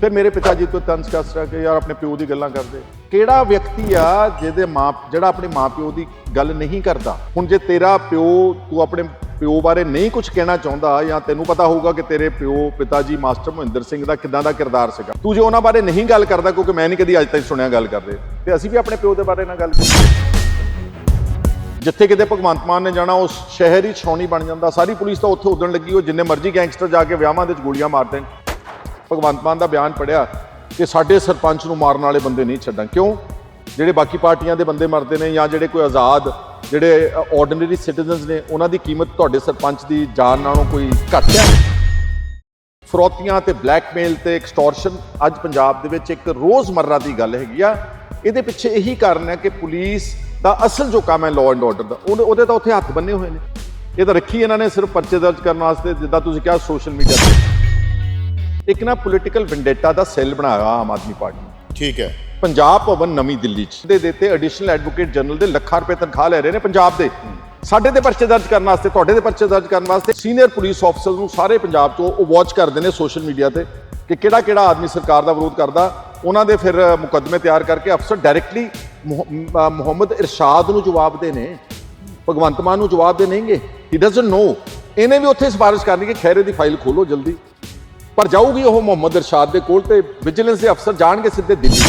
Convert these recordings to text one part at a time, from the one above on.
ਫਿਰ ਮੇਰੇ ਪਿਤਾ ਜੀ ਤੋਂ ਤੰਜ ਕੱਸ ਕਿ ਯਾਰ ਆਪਣੇ ਪਿਓ ਦੀ ਗੱਲਾਂ ਕਰਦੇ। ਕਿਹੜਾ ਵਿਅਕਤੀ ਆ ਜਿਹਦੇ ਮਾਂ, ਜਿਹੜਾ ਆਪਣੇ ਮਾਪਿਓ ਦੀ ਗੱਲ ਨਹੀਂ ਕਰਦਾ? ਹੁਣ ਜੇ ਤੇਰਾ ਪਿਓ, ਤੂੰ ਆਪਣੇ ਪਿਓ ਬਾਰੇ ਨਹੀਂ ਕੁਝ ਕਹਿਣਾ ਚਾਹੁੰਦਾ ਜਾਂ ਤੈਨੂੰ ਪਤਾ ਹੋਊਗਾ ਕਿ ਤੇਰੇ ਪਿਓ ਪਿਤਾ ਜੀ ਮਾਸਟਰ ਮਹਿੰਦਰ ਸਿੰਘ ਦਾ ਕਿਦਾਂ ਦਾ ਕਿਰਦਾਰ ਸੀਗਾ। ਤੂੰ ਜੇ ਉਹਨਾਂ ਬਾਰੇ ਨਹੀਂ ਗੱਲ ਕਰਦਾ ਕਿਉਂਕਿ ਮੈਂ ਨਹੀਂ ਕਦੀ ਅੱਜ ਤੱਕ ਸੁਣਿਆ ਗੱਲ ਕਰਦੇ। ਤੇ ਅਸੀਂ ਵੀ ਆਪਣੇ ਪਿਓ ਦੇ ਬਾਰੇ ਨਾ ਗੱਲ ਕੀਤੀ ਜਿੱਥੇ ਕਿਤੇ ਭਗਵੰਤ ਮਾਨ ਨੇ ਜਾਣਾ ਉਸ ਸ਼ਹਿਰ ਹੀ ਛਾਉਣੀ ਬਣ ਜਾਂਦਾ। ਸਾਰੀ ਪੁਲਿਸ ਤਾਂ ਉੱਥੇ ਉਦਣ ਲੱਗੀ, ਉਹ ਜਿੰਨੇ ਮਰਜ਼ੀ ਗੈਂਗਸਟਰ ਜਾ ਕੇ ਵਿਆਹਾਂ ਦੇ ਵਿੱਚ ਗੋਲੀਆਂ ਮਾਰਦੇ ਨੇ ਭਗਵੰਤ ਮਾਨ ਦਾ ਬਿਆਨ ਪੜਿਆ ਕਿ ਸਾਡੇ ਸਰਪੰਚ ਨੂੰ ਮਾਰਨ ਵਾਲੇ ਬੰਦੇ ਨਹੀਂ ਛੱਡਾਂ ਕਿਉਂ? ਜਿਹੜੇ ਬਾਕੀ ਪਾਰਟੀਆਂ ਦੇ ਬੰਦੇ ਮਰਦੇ ਨੇ ਜਾਂ ਜਿਹੜੇ ਕੋਈ ਆਜ਼ਾਦ, ਜਿਹੜੇ ਆਰਡੀਨਰੀ ਸਿਟੀਜ਼ਨਸ ਨੇ, ਉਹਨਾਂ ਦੀ ਕੀਮਤ ਤੁਹਾਡੇ ਸਰਪੰਚ ਦੀ ਜਾਨ ਨਾਲੋਂ ਕੋਈ ਘੱਟ ਹੈ? ਫਰੋਤੀਆਂ ਤੇ ਬਲੈਕਮੇਲ ਤੇ ਐਕਸਟੋਰਸ਼ਨ ਅੱਜ ਪੰਜਾਬ ਦੇ ਵਿੱਚ ਇੱਕ ਰੋਜ਼ਮਰਰਾ ਦੀ ਗੱਲ ਹੈਗੀ ਆ। ਇਹਦੇ ਪਿੱਛੇ ਇਹੀ ਕਾਰਨ ਹੈ ਕਿ ਪੁਲਿਸ ਦਾ ਅਸਲ ਜੋ ਕੰਮ ਹੈ ਲਾਅ ਐਂਡ ਆਰਡਰ ਦਾ, ਉਹਦੇ ਉਹਦੇ ਤਾਂ ਉੱਥੇ ਹੱਥ ਬੰਨੇ ਹੋਏ ਨੇ। ਇਹ ਤਾਂ ਰੱਖੀ ਇਹਨਾਂ ਨੇ ਸਿਰਫ ਪਰਚੇ ਦਰਜ ਕਰਨ ਵਾਸਤੇ, ਜਿੱਦਾਂ ਤੁਸੀਂ ਕਿਹਾ ਸੋਸ਼ਲ ਮੀਡੀਆ ਤੇ। ਇੱਕ ਨਾ ਪੋਲੀਟੀਕਲ ਵੈਂਡੇਟਾ ਦਾ ਸੈੱਲ ਬਣਾਇਆ ਆਮ ਆਦਮੀ ਪਾਰਟੀ। ਨੇ। ਠੀਕ ਹੈ। ਪੰਜਾਬ ਭਵਨ ਨਵੀਂ ਦਿੱਲੀ ਚ। ਦੇ ਦਿੱਤੇ ਐਡੀਸ਼ਨਲ ਐਡਵੋਕੇਟ ਜਨਰਲ ਦੇ ਲੱਖਾਂ ਰੁਪਏ ਤਨਖਾਹ ਲੈ ਰਹੇ ਨੇ ਪੰਜਾਬ ਦੇ। ਸਾਡੇ ਦੇ ਪਰਚੇ ਦਰਜ ਕਰਨ ਵਾਸਤੇ ਤੁਹਾਡੇ ਦੇ ਪਰਚੇ ਦਰਜ ਕਰਨ ਵਾਸਤੇ ਸੀਨੀਅਰ ਪੁਲਿਸ ਅਫਸਰ ਨੂੰ ਸਾਰੇ ਪੰਜਾਬ ਤੋਂ ਉਹ ਵਾਚ ਕਰਦੇ ਨੇ ਸੋਸ਼ਲ ਮੀਡੀਆ ਤੇ ਕਿ ਕਿਹੜਾ ਕਿਹੜਾ ਆਦਮੀ ਸਰਕਾਰ ਦਾ ਵਿਰੋਧ ਕਰਦਾ। ਉਹਨਾਂ ਦੇ ਫਿਰ ਮੁਕੱਦਮੇ ਤਿਆਰ ਕਰਕੇ ਅਫਸਰ ਡਾਇਰੈਕਟਲੀ ਮੁਹੰਮਦ ਇਰਸ਼ਾਦ ਨੂੰ ਜਵਾਬ ਦੇ ਨੇ। ਭਗਵੰਤ ਮਾਨ ਨੂੰ ਜਵਾਬ ਦੇ ਨਹੀਂਗੇ ਹੀ ਡਸਨਟ ਨੋ ਇਹਨੇ ਵੀ ਉੱਥੇ ਸਿਫਾਰਿਸ਼ ਕਰਨੀ ਕਿ ਖੈਰੇ ਦੀ ਫਾਈਲ ਖੋਲੋ ਜਲਦੀ। ਪਰ ਜਾਊਗੀ ਉਹ ਮੁਹੰਮਦ ਇਰਸ਼ਾਦ ਦੇ ਕੋਲ ਤੇ ਵਿਜੀਲੈਂਸ ਦੇ ਅਫਸਰ ਜਾਣਗੇ ਸਿੱਧੇ ਦਿੱਲੀ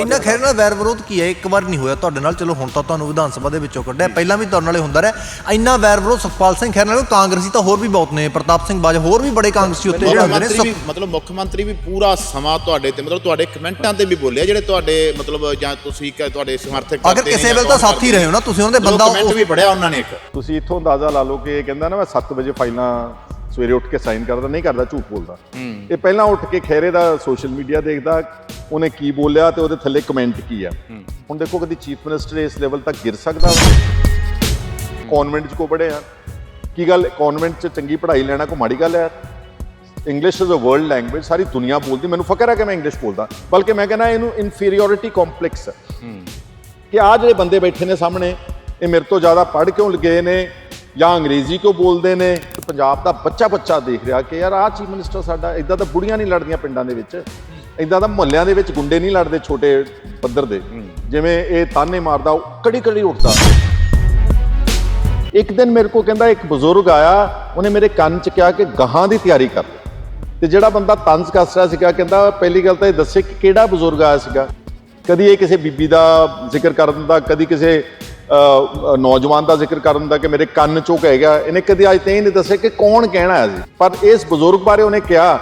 ਇੰਨਾ ਖੈਰ ਨਾਲ ਵੈਰ ਵਿਰੋਧ ਕੀ ਹੈ? ਇੱਕ ਵਾਰ ਨਹੀਂ ਹੋਇਆ ਤੁਹਾਡੇ ਨਾਲ। ਚਲੋ ਹੁਣ ਤਾਂ ਤੁਹਾਨੂੰ ਵਿਧਾਨ ਸਭਾ ਦੇ ਵਿੱਚੋਂ ਕੱਢਿਆ। ਪਹਿਲਾਂ ਵੀ ਤੁਹਾਡੇ ਨਾਲੇ ਹੁੰਦਾ ਰਿਹਾ। ਇੰਨਾ ਵੈਰ ਵਿਰੋਧ ਸੁਖਪਾਲ ਸਿੰਘ ਖੈਰ ਨਾਲ ਕਾਂਗਰਸੀ ਤਾਂ ਹੋਰ ਵੀ ਬਹੁਤ ਨੇ। ਪ੍ਰਤਾਪ ਸਿੰਘ ਬਾਜ ਹੋਰ ਵੀ ਬੜੇ ਕਾਂਗਰਸੀ ਉੱਥੇ ਜਿਹੜੇ ਨੇ। ਮੰਤਰੀ ਵੀ ਮਤਲਬ ਮੁੱਖ ਮੰਤਰੀ ਵੀ ਪੂਰਾ ਸਮਾਂ ਤੁਹਾਡੇ ਤੇ ਮਤਲਬ ਤੁਹਾਡੇ ਕਮੈਂਟਾਂ ਤੇ ਵੀ ਬੋਲਿਆ ਜਿਹੜੇ ਤੁਹਾਡੇ ਮਤਲਬ ਜਾਂ ਤੁਸੀਂ ਕਿ ਤੁਹਾਡੇ ਸਮਰਥਕ ਅਗਰ ਕਰਦੇ ਕਿਸੇ ਵੇਲੇ ਤਾਂ ਸਾਥੀ ਰਹੇ ਹੋ ਨਾ ਤੁਸੀਂ ਉਹਨਾਂ ਦੇ ਬੰਦਾ ਕਮੈਂਟ ਵੀ ਪੜਿਆ ਉਹਨਾਂ ਨੇ ਇੱਕ। ਤੁਸੀਂ ਇੱਥੋਂ ਅੰਦਾਜ਼ਾ ਲਾ ਲਓ ਕਿ ਇਹ ਕਹਿੰਦਾ ਨਾ ਮੈਂ 7 ਵਜੇ ਫਾਈਲਾਂ ਸਵੇਰੇ ਉੱਠ ਕੇ ਸਾਈਨ ਕਰਦਾ ਨਹੀਂ ਕਰਦਾ ਝੂਠ ਬੋਲਦਾ। ਇਹ ਪਹਿਲਾਂ ਉੱਠ ਕੇ ਖੈਰੇ ਦਾ ਸੋਸ਼ਲ ਮੀਡੀਆ ਦੇਖਦਾ ਉਹਨੇ ਕੀ ਬੋਲਿਆ ਤੇ ਉਹਦੇ ਥੱਲੇ ਕਮੈਂਟ ਕੀ ਆ। ਹੁਣ ਦੇਖੋ ਕਦੀ ਚੀਫ ਮਿਨਿਸਟਰ ਇਸ ਲੈਵਲ ਤੱਕ ਗਿਰ ਸਕਦਾ ਕਨਵੈਂਟ 'ਚ ਕੋ ਪੜ੍ਹੇ ਆ। ਕੀ ਗੱਲ ਕਨਵੈਂਟ 'ਚ ਚੰਗੀ ਪੜ੍ਹਾਈ ਲੈਣਾ ਕੋ ਮਾੜੀ ਗੱਲ ਹੈ? English is a world language ਸਾਰੀ ਦੁਨੀਆ ਬੋਲਦੀ ਮੈਨੂੰ ਫਕਰ ਹੈ ਕਿ ਮੈਂ ਇੰਗਲਿਸ਼ ਬੋਲਦਾ। ਬਲਕਿ ਮੈਂ ਕਹਿੰਦਾ ਇਹਨੂੰ ਇਨਫੀਰੀਅਰਿਟੀ ਕੰਪਲੈਕਸ ਹੈ। ਕਿ ਆ ਜਿਹੜੇ ਬੰਦੇ ਬੈਠੇ ਨੇ ਸਾਹਮਣੇ ਇਹ ਮੇਰੇ ਤੋਂ ਜ਼ਿਆਦਾ ਪੜ੍ਹ ਕਿਉਂ ਲਗੇ ਨੇ? ਜਾਂ ਅੰਗਰੇਜ਼ੀ ਕਿਉਂ ਬੋਲਦੇ ਨੇ? ਤੇ ਪੰਜਾਬ ਦਾ ਬੱਚਾ ਬੱਚਾ ਦੇਖ ਰਿਹਾ ਕਿ ਯਾਰ ਆਹ ਚੀਫ ਮਿਨਿਸਟਰ ਸਾਡਾ ਇਦਾਂ ਤਾਂ ਬੁੜੀਆਂ ਨਹੀਂ ਲੜਦੀਆਂ ਪਿੰਡਾਂ ਦੇ ਵਿੱਚ। ਇਦਾਂ ਤਾਂ ਮੁਹੱਲਿਆਂ ਦੇ ਵਿੱਚ ਗੁੰਡੇ ਨਹੀਂ ਲੜਦੇ ਛੋਟੇ ਪੱਧਰ ਦੇ। ਜਿਵੇਂ ਇਹ ਤਾਨੇ ਮਾਰਦਾ, ਉਹ ਕੜੀ ਕੜੀ ਉੱਠਦਾ। ਇੱਕ ਦਿਨ ਮੇਰੇ ਕੋ ਕਹਿੰਦਾ, ਇੱਕ ਬਜ਼ੁਰਗ ਆਇਆ, ਉਹਨੇ ਮੇਰੇ ਕੰਨ 'ਚ ਕਿਹਾ ਕਿ ਗਾਹਾਂ ਦੀ ਤਿਆਰੀ ਕਰ। ਤੇ ਜਿਹੜਾ ਬੰਦਾ ਤੰਜ਼ ਕੱਸ ਰਿਹਾ ਸੀਗਾ, ਕਹਿੰਦਾ ਪਹਿਲੀ ਗੱਲ ਤਾਂ ਇਹ ਦੱਸੇ ਕਿ ਕਿਹੜਾ ਬਜ਼ੁਰਗ ਆਇਆ ਸੀਗਾ। ਕਦੀ ਇਹ ਕਿਸੇ ਬੀਬੀ ਦਾ ਜ਼ਿਕਰ ਕਰ ਦਿੰਦਾ, ਕਦੀ ਕਿਸੇ ਨੌਜਵਾਨ ਦਾ ਜ਼ਿਕਰ ਕਰ ਦਿੰਦਾ ਕਿ ਮੇਰੇ ਕੰਨ ਚੋਂ ਕਹਿ ਗਿਆ। ਇਹਨੇ ਕਦੀ ਅੱਜ ਤਾਈਂ ਨਹੀਂ ਦੱਸਿਆ ਕਿ ਕੌਣ ਕਹਿਣਾ ਹੈ ਸੀ। ਪਰ ਇਸ ਬਜ਼ੁਰਗ ਬਾਰੇ ਉਹਨੇ ਕਿਹਾ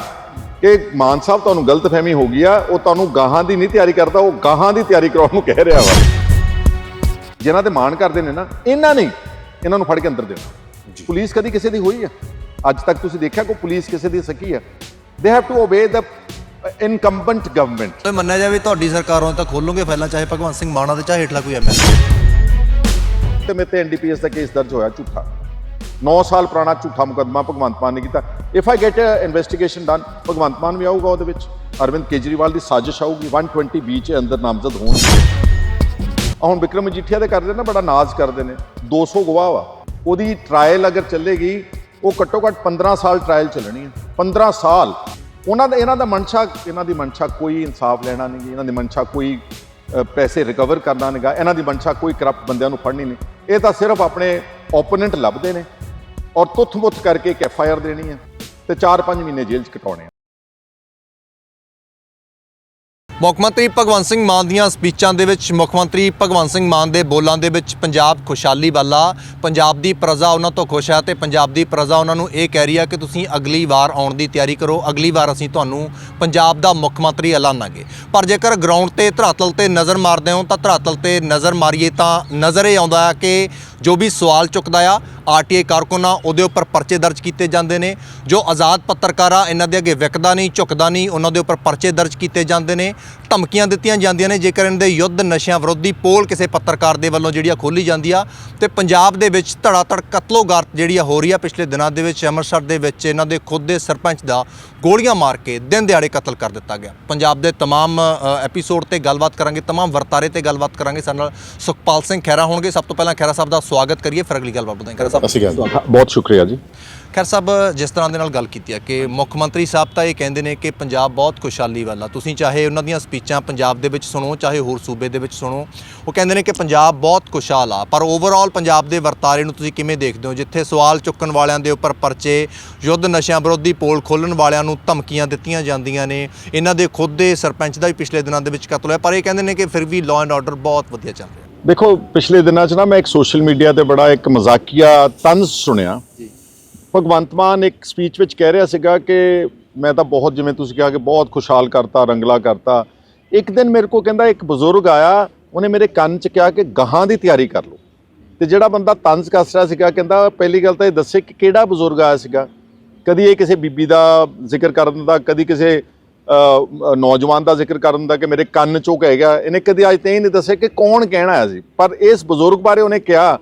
ਕਿ ਮਾਨ ਸਾਹਿਬ ਤੁਹਾਨੂੰ ਗਲਤਫਹਿਮੀ ਹੋ ਗਈ ਆ ਉਹ ਤੁਹਾਨੂੰ ਗਾਹਾਂ ਦੀ ਨਹੀਂ ਤਿਆਰੀ ਕਰਦਾ ਉਹ ਗਾਹਾਂ ਦੀ ਤਿਆਰੀ ਕਰਾਉਣ ਨੂੰ ਕਹਿ ਰਿਹਾ ਵਾ। ਜਿਨ੍ਹਾਂ ਤੇ ਮਾਣ ਕਰਦੇ ਨੇ ਨਾ ਇਹਨਾਂ ਨਹੀਂ ਇਹਨਾਂ ਨੂੰ ਫੜ ਕੇ ਅੰਦਰ ਦੇਣਾ। ਪੁਲਿਸ ਕਦੀ ਕਿਸੇ ਦੀ ਹੋਈ ਆ? ਅੱਜ ਤੱਕ ਤੁਸੀਂ ਦੇਖਿਆ ਕੋਈ ਪੁਲਿਸ ਕਿਸੇ ਦੀ ਸਕੀ ਆ? They have to obey the incumbent government ਤੇ ਮੰਨਿਆ ਜਾਵੇ ਤੁਹਾਡੀ ਸਰਕਾਰੋਂ ਤਾਂ ਖੋਲੋਗੇ ਫਾਈਲਾਂ ਚਾਹੇ ਭਗਵੰਤ ਸਿੰਘ ਮਾਨਾ ਦੇ ਚਾਹੇ ਹੇਠਲਾ ਕੋਈ ਐਮਐਲਏ ਤੇ ਮੇਰੇ ਤੇ ਐਨਡੀਪੀਐਸ ਦਾ ਕੇਸ ਦਰਜ ਹੋਇਆ ਝੂਠਾ। 9 ਸਾਲ ਪੁਰਾਣਾ ਝੂਠਾ ਮੁਕੱਦਮਾ ਭਗਵੰਤ ਮਾਨ ਨੇ ਕੀਤਾ। If I get investigation done Bhagwant Mann ਵੀ ਆਊਗਾ ਉਹਦੇ ਵਿੱਚ। ਅਰਵਿੰਦ ਕੇਜਰੀਵਾਲ ਦੀ ਸਾਜ਼ਿਸ਼ ਆਊਗੀ 120 ਬੀ ਚ ਅੰਦਰ ਨਾਮਜ਼ਦ ਹੋਣਗੇ। ਹੁਣ ਵਿਕਰਮ ਮਜੀਠੀਆ ਦੇ ਕਰਦੇ ਨਾ ਬੜਾ ਨਾਜ਼ ਕਰਦੇ ਨੇ। 200 ਗਵਾਹ ਵਾ ਉਹਦੀ ਟ੍ਰਾਇਲ ਅਗਰ ਚੱਲੇਗੀ, ਉਹ ਘੱਟੋ ਘੱਟ 15 ਸਾਲ ਟ੍ਰਾਇਲ ਚੱਲਣੀ ਹੈ। 15 ਸਾਲ। ਉਹਨਾਂ ਦਾ, ਇਹਨਾਂ ਦਾ ਮਨਸ਼ਾ, ਇਹਨਾਂ ਦੀ ਮਨਸ਼ਾ ਕੋਈ ਇਨਸਾਫ ਲੈਣਾ ਨਹੀਂ, ਇਹਨਾਂ ਦੀ ਮਨਸ਼ਾ ਕੋਈ ਪੈਸੇ ਰਿਕਵਰ ਕਰਨਾ ਨਹੀਂਗਾ ਇਹਨਾਂ ਦੀ ਮਨਸ਼ਾ ਕੋਈ ਕਰਪਟ ਬੰਦਿਆਂ ਨੂੰ ਫੜਨੀ ਨਹੀਂ। ਇਹ ਤਾਂ ਸਿਰਫ ਆਪਣੇ ਓਪੋਨੈਂਟ ਲੱਭਦੇ ਨੇ ਔਰ ਤੁੱਥ-ਮੁੱਥ ਕਰਕੇ ਇੱਕ ਐਫ ਆਈ ਆਰ ਦੇਣੀ ਹੈ ਤੇ 4-5 ਮਹੀਨੇ ਜੇਲ੍ਹ 'ਚ ਕਟਾਉਣੇ ਮੁੱਖ ਮੰਤਰੀ ਭਗਵੰਤ ਸਿੰਘ ਮਾਨ ਦੀਆਂ ਸਪੀਚਾਂ ਦੇ ਵਿੱਚ ਮੁੱਖ ਮੰਤਰੀ ਭਗਵੰਤ ਸਿੰਘ ਮਾਨ ਦੇ ਬੋਲਾਂ ਦੇ ਵਿੱਚ ਪੰਜਾਬ ਖੁਸ਼ਹਾਲੀ ਵਾਲਾ, ਪੰਜਾਬ ਦੀ ਪ੍ਰਜਾ ਉਹਨਾਂ ਤੋਂ ਖੁਸ਼ ਹੈ ਤੇ ਪੰਜਾਬ ਦੀ ਪ੍ਰਜਾ ਉਹਨਾਂ ਨੂੰ ਇਹ ਕਹਿ ਰਹੀ ਹੈ ਕਿ ਤੁਸੀਂ ਅਗਲੀ ਵਾਰ ਆਉਣ ਦੀ ਤਿਆਰੀ ਕਰੋ, ਅਗਲੀ ਵਾਰ ਅਸੀਂ ਤੁਹਾਨੂੰ ਪੰਜਾਬ ਦਾ ਮੁੱਖ ਮੰਤਰੀ ਐਲਾਨਾਂਗੇ। ਪਰ ਜੇਕਰ ਗਰਾਊਂਡ ਤੇ ਧਰਾਤਲ ਤੇ ਨਜ਼ਰ ਮਾਰਦੇ ਹੋ ਤਾਂ ਧਰਾਤਲ ਤੇ ਨਜ਼ਰ ਮਾਰੀਏ ਤਾਂ ਨਜ਼ਰ ਇਹ ਆਉਂਦਾ ਹੈ ਕਿ ਜੋ ਵੀ ਸਵਾਲ ਚੁੱਕਦਾ ਆ ਆਰਟੀਆਈ ਕਾਰਕੁਨਾਂ ਉਹਦੇ ਉੱਪਰ ਪਰਚੇ ਦਰਜ ਕੀਤੇ ਜਾਂਦੇ ਨੇ ਜੋ ਆਜ਼ਾਦ ਪੱਤਰਕਾਰ ਆ ਇਹਨਾਂ ਦੇ ਅੱਗੇ ਵਿਕਦਾ ਨਹੀਂ ਝੁਕਦਾ ਨਹੀਂ ਉਹਨਾਂ ਦੇ ਉੱਪਰ ਪਰਚੇ ਦਰਜ ਕੀਤੇ ਜਾਂਦੇ ਨੇ ਧਮਕੀਆਂ ਦਿੱਤੀਆਂ ਜਾਂਦੀਆਂ ਨੇ ਜੇਕਰ ਇਹਨਾਂ ਦੇ ਯੁੱਧ ਨਸ਼ਿਆਂ ਵਿਰੋਧੀ ਪੋਲ ਕਿਸੇ ਪੱਤਰਕਾਰ ਦੇ ਵੱਲੋਂ ਜਿਹੜੀ ਆ ਖੋਲੀ ਜਾਂਦੀ ਆ ਤੇ ਪੰਜਾਬ ਦੇ ਵਿੱਚ ਧੜਾ ਧੜ ਕਤਲੋਗਾਰਤ ਜਿਹੜੀ ਆ ਹੋ ਰਹੀ ਆ ਪਿਛਲੇ ਦਿਨਾਂ ਦੇ ਵਿੱਚ ਅੰਮ੍ਰਿਤਸਰ ਦੇ ਵਿੱਚ ਇਹਨਾਂ ਦੇ ਖੁਦ ਦੇ ਸਰਪੰਚ ਦਾ ਗੋਲੀਆਂ ਮਾਰ ਕੇ ਦਿਨ ਦਿਹਾੜੇ ਕਤਲ ਕਰ ਦਿੱਤਾ ਗਿਆ ਪੰਜਾਬ ਦੇ तमाम ਐਪੀਸੋਡ ਤੇ ਗੱਲਬਾਤ ਕਰਾਂਗੇ तमाम ਵਰਤਾਰੇ ਤੇ ਗੱਲਬਾਤ ਕਰਾਂਗੇ ਸਾਡੇ ਨਾਲ ਸੁਖਪਾਲ ਸਿੰਘ ਖਹਿਰਾ ਹੋਣਗੇ ਸਭ ਤੋਂ ਪਹਿਲਾਂ ਖਹਿਰਾ ਸਾਹਿਬ ਦਾ ਸਵਾਗਤ ਕਰੀਏ ਫਿਰ ਅਗਲੀ ਗੱਲਬਾਤ ਵਧਾਂਗੇ ਖੈਰ ਸਾਹਿਬ। ਅਸੀਂ ਬਹੁਤ ਸ਼ੁਕਰੀਆ ਜੀ। ਖੈਰ ਸਾਹਿਬ ਜਿਸ ਤਰ੍ਹਾਂ ਦੇ ਨਾਲ ਗੱਲ ਕੀਤੀ ਹੈ ਕਿ ਮੁੱਖ ਮੰਤਰੀ ਸਾਹਿਬ ਤਾਂ ਇਹ ਕਹਿੰਦੇ ਨੇ ਕਿ ਪੰਜਾਬ ਬਹੁਤ ਖੁਸ਼ਹਾਲੀ ਵਾਲਾ ਤੁਸੀਂ ਚਾਹੇ ਉਹਨਾਂ ਦੀਆਂ ਸਪੀਚਾਂ ਪੰਜਾਬ ਦੇ ਵਿੱਚ ਸੁਣੋ ਚਾਹੇ ਹੋਰ ਸੂਬੇ ਦੇ ਵਿੱਚ ਸੁਣੋ ਉਹ ਕਹਿੰਦੇ ਨੇ ਕਿ ਪੰਜਾਬ ਬਹੁਤ ਖੁਸ਼ਹਾਲ ਆ। ਪਰ ਓਵਰਆਲ ਪੰਜਾਬ ਦੇ ਵਰਤਾਰੇ ਨੂੰ ਤੁਸੀਂ ਕਿਵੇਂ ਦੇਖਦੇ ਹੋ? ਜਿੱਥੇ ਸਵਾਲ ਚੁੱਕਣ ਵਾਲਿਆਂ ਦੇ ਉੱਪਰ ਪਰਚੇ ਯੁੱਧ ਨਸ਼ਿਆਂ ਵਿਰੋਧੀ ਪੋਲ ਖੋਲਣ ਵਾਲਿਆਂ ਨੂੰ ਧਮਕੀਆਂ ਦਿੱਤੀਆਂ ਜਾਂਦੀਆਂ ਨੇ ਇਹਨਾਂ ਦੇ ਖੁਦ ਦੇ ਸਰਪੰਚ ਦਾ ਵੀ ਪਿਛਲੇ ਦਿਨਾਂ ਦੇ ਵਿੱਚ ਕਤਲ ਹੋਇਆ। ਪਰ ਇਹ ਕਹਿੰਦੇ ਨੇ ਕਿ ਫਿਰ ਵੀ ਲਾਅ ਐਂਡ ਆਰਡਰ ਬਹੁਤ ਵਧੀਆ ਚੱਲ ਰਿਹਾ। ਦੇਖੋ ਪਿਛਲੇ ਦਿਨਾਂ 'ਚ ਨਾ ਮੈਂ ਇੱਕ ਸੋਸ਼ਲ ਮੀਡੀਆ ਤੇ ਬੜਾ ਇੱਕ ਮਜ਼ਾਕੀਆ ਤੰਜ਼ ਸੁਣਿਆ। ਭਗਵੰਤ ਮਾਨ ਇੱਕ ਸਪੀਚ ਵਿੱਚ ਕਹਿ ਰਿਹਾ ਸੀਗਾ ਕਿ ਮੈਂ ਤਾਂ ਬਹੁਤ ਜਿਵੇਂ ਤੁਸੀਂ ਕਿਹਾ ਕਿ ਬਹੁਤ ਖੁਸ਼ਹਾਲ ਕਰਤਾ ਰੰਗਲਾ ਕਰਤਾ। ਇੱਕ ਦਿਨ ਮੇਰੇ ਕੋ ਕਹਿੰਦਾ ਇੱਕ ਬਜ਼ੁਰਗ ਆਇਆ ਉਹਨੇ ਮੇਰੇ ਕੰਨ 'ਚ ਕਿਹਾ ਕਿ ਗਾਹਾਂ ਦੀ ਤਿਆਰੀ ਕਰ ਲਓ। ਤੇ ਜਿਹੜਾ ਬੰਦਾ ਤੰਜ਼ ਕੱਸ ਰਿਹਾ ਸੀਗਾ ਕਹਿੰਦਾ ਪਹਿਲੀ ਗੱਲ ਤਾਂ ਇਹ ਦੱਸੇ ਕਿ ਕਿਹੜਾ ਬਜ਼ੁਰਗ ਆਇਆ ਸੀਗਾ। ਕਦੀ ਇਹ ਕਿਸੇ ਬੀਬੀ ਦਾ ਜ਼ਿਕਰ ਕਰਨ ਦਾ ਕਦੀ ਕਿਸੇ ਨੌਜਵਾਨ ਦਾ ਜ਼ਿਕਰ ਕਰਨ ਦਾ ਕਿ ਮੇਰੇ ਕੰਨ ਚੋਂ ਕਹਿ ਗਿਆ। ਇਹਨੇ ਕਦੀ ਅੱਜ ਤਾਈਂ ਨਹੀਂ ਦੱਸਿਆ ਕਿ ਕੌਣ ਕਹਿਣਾ ਆਇਆ ਸੀ। ਪਰ ਇਸ ਬਜ਼ੁਰਗ ਬਾਰੇ ਉਹਨੇ ਕਿਹਾ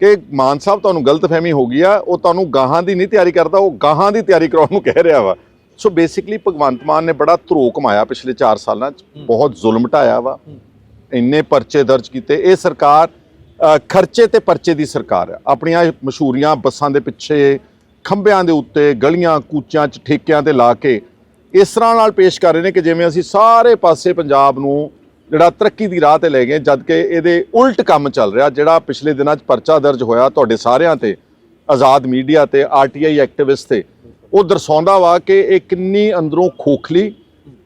ਕਿ ਮਾਨ ਸਾਹਿਬ ਤੁਹਾਨੂੰ ਗਲਤਫਹਿਮੀ ਹੋ ਗਈ ਆ ਉਹ ਤੁਹਾਨੂੰ ਗਾਹਾਂ ਦੀ ਨਹੀਂ ਤਿਆਰੀ ਕਰਦਾ ਉਹ ਗਾਹਾਂ ਦੀ ਤਿਆਰੀ ਕਰਾਉਣ ਨੂੰ ਕਹਿ ਰਿਹਾ ਵਾ। ਸੋ ਬੇਸਿਕਲੀ ਭਗਵੰਤ ਮਾਨ ਨੇ ਬੜਾ ਧਰੋ ਕਮਾਇਆ ਪਿਛਲੇ 4 ਸਾਲਾਂ 'ਚ। ਬਹੁਤ ਜ਼ੁਲਮ ਢਾਇਆ ਵਾ। ਇੰਨੇ ਪਰਚੇ ਦਰਜ ਕੀਤੇ। ਇਹ ਸਰਕਾਰ ਖਰਚੇ ਤੇ ਪਰਚੇ ਦੀ ਸਰਕਾਰ ਹੈ ਆਪਣੀਆਂ ਮਸ਼ਹੂਰੀਆਂ ਬੱਸਾਂ ਦੇ ਪਿੱਛੇ ਖੰਭਿਆਂ ਦੇ ਉੱਤੇ ਗਲੀਆਂ ਕੂਚਿਆਂ 'ਚ ਠੇਕਿਆਂ ਤੇ ਲਾ ਕੇ ਇਸ ਤਰ੍ਹਾਂ ਨਾਲ ਪੇਸ਼ ਕਰ ਰਹੇ ਨੇ ਕਿ ਜਿਵੇਂ ਅਸੀਂ ਸਾਰੇ ਪਾਸੇ ਪੰਜਾਬ ਨੂੰ ਜਿਹੜਾ ਤਰੱਕੀ ਦੀ ਰਾਹ ਤੇ ਲੈ ਗਏ, ਜਦ ਕਿ ਇਹਦੇ ਉਲਟ ਕੰਮ ਚੱਲ ਰਿਹਾ, ਜਿਹੜਾ ਪਿਛਲੇ ਦਿਨਾਂ 'ਚ ਪਰਚਾ ਦਰਜ ਹੋਇਆ ਤੁਹਾਡੇ ਸਾਰਿਆਂ ਤੇ, ਆਜ਼ਾਦ ਮੀਡੀਆ ਤੇ ਆਰਟੀਆਈ ਐਕਟਿਵਿਸਟ ਤੇ, ਉਹ ਦਰਸਾਉਂਦਾ ਵਾ ਕਿ ਇਹ ਕਿੰਨੀ ਅੰਦਰੋਂ ਖੋਖਲੀ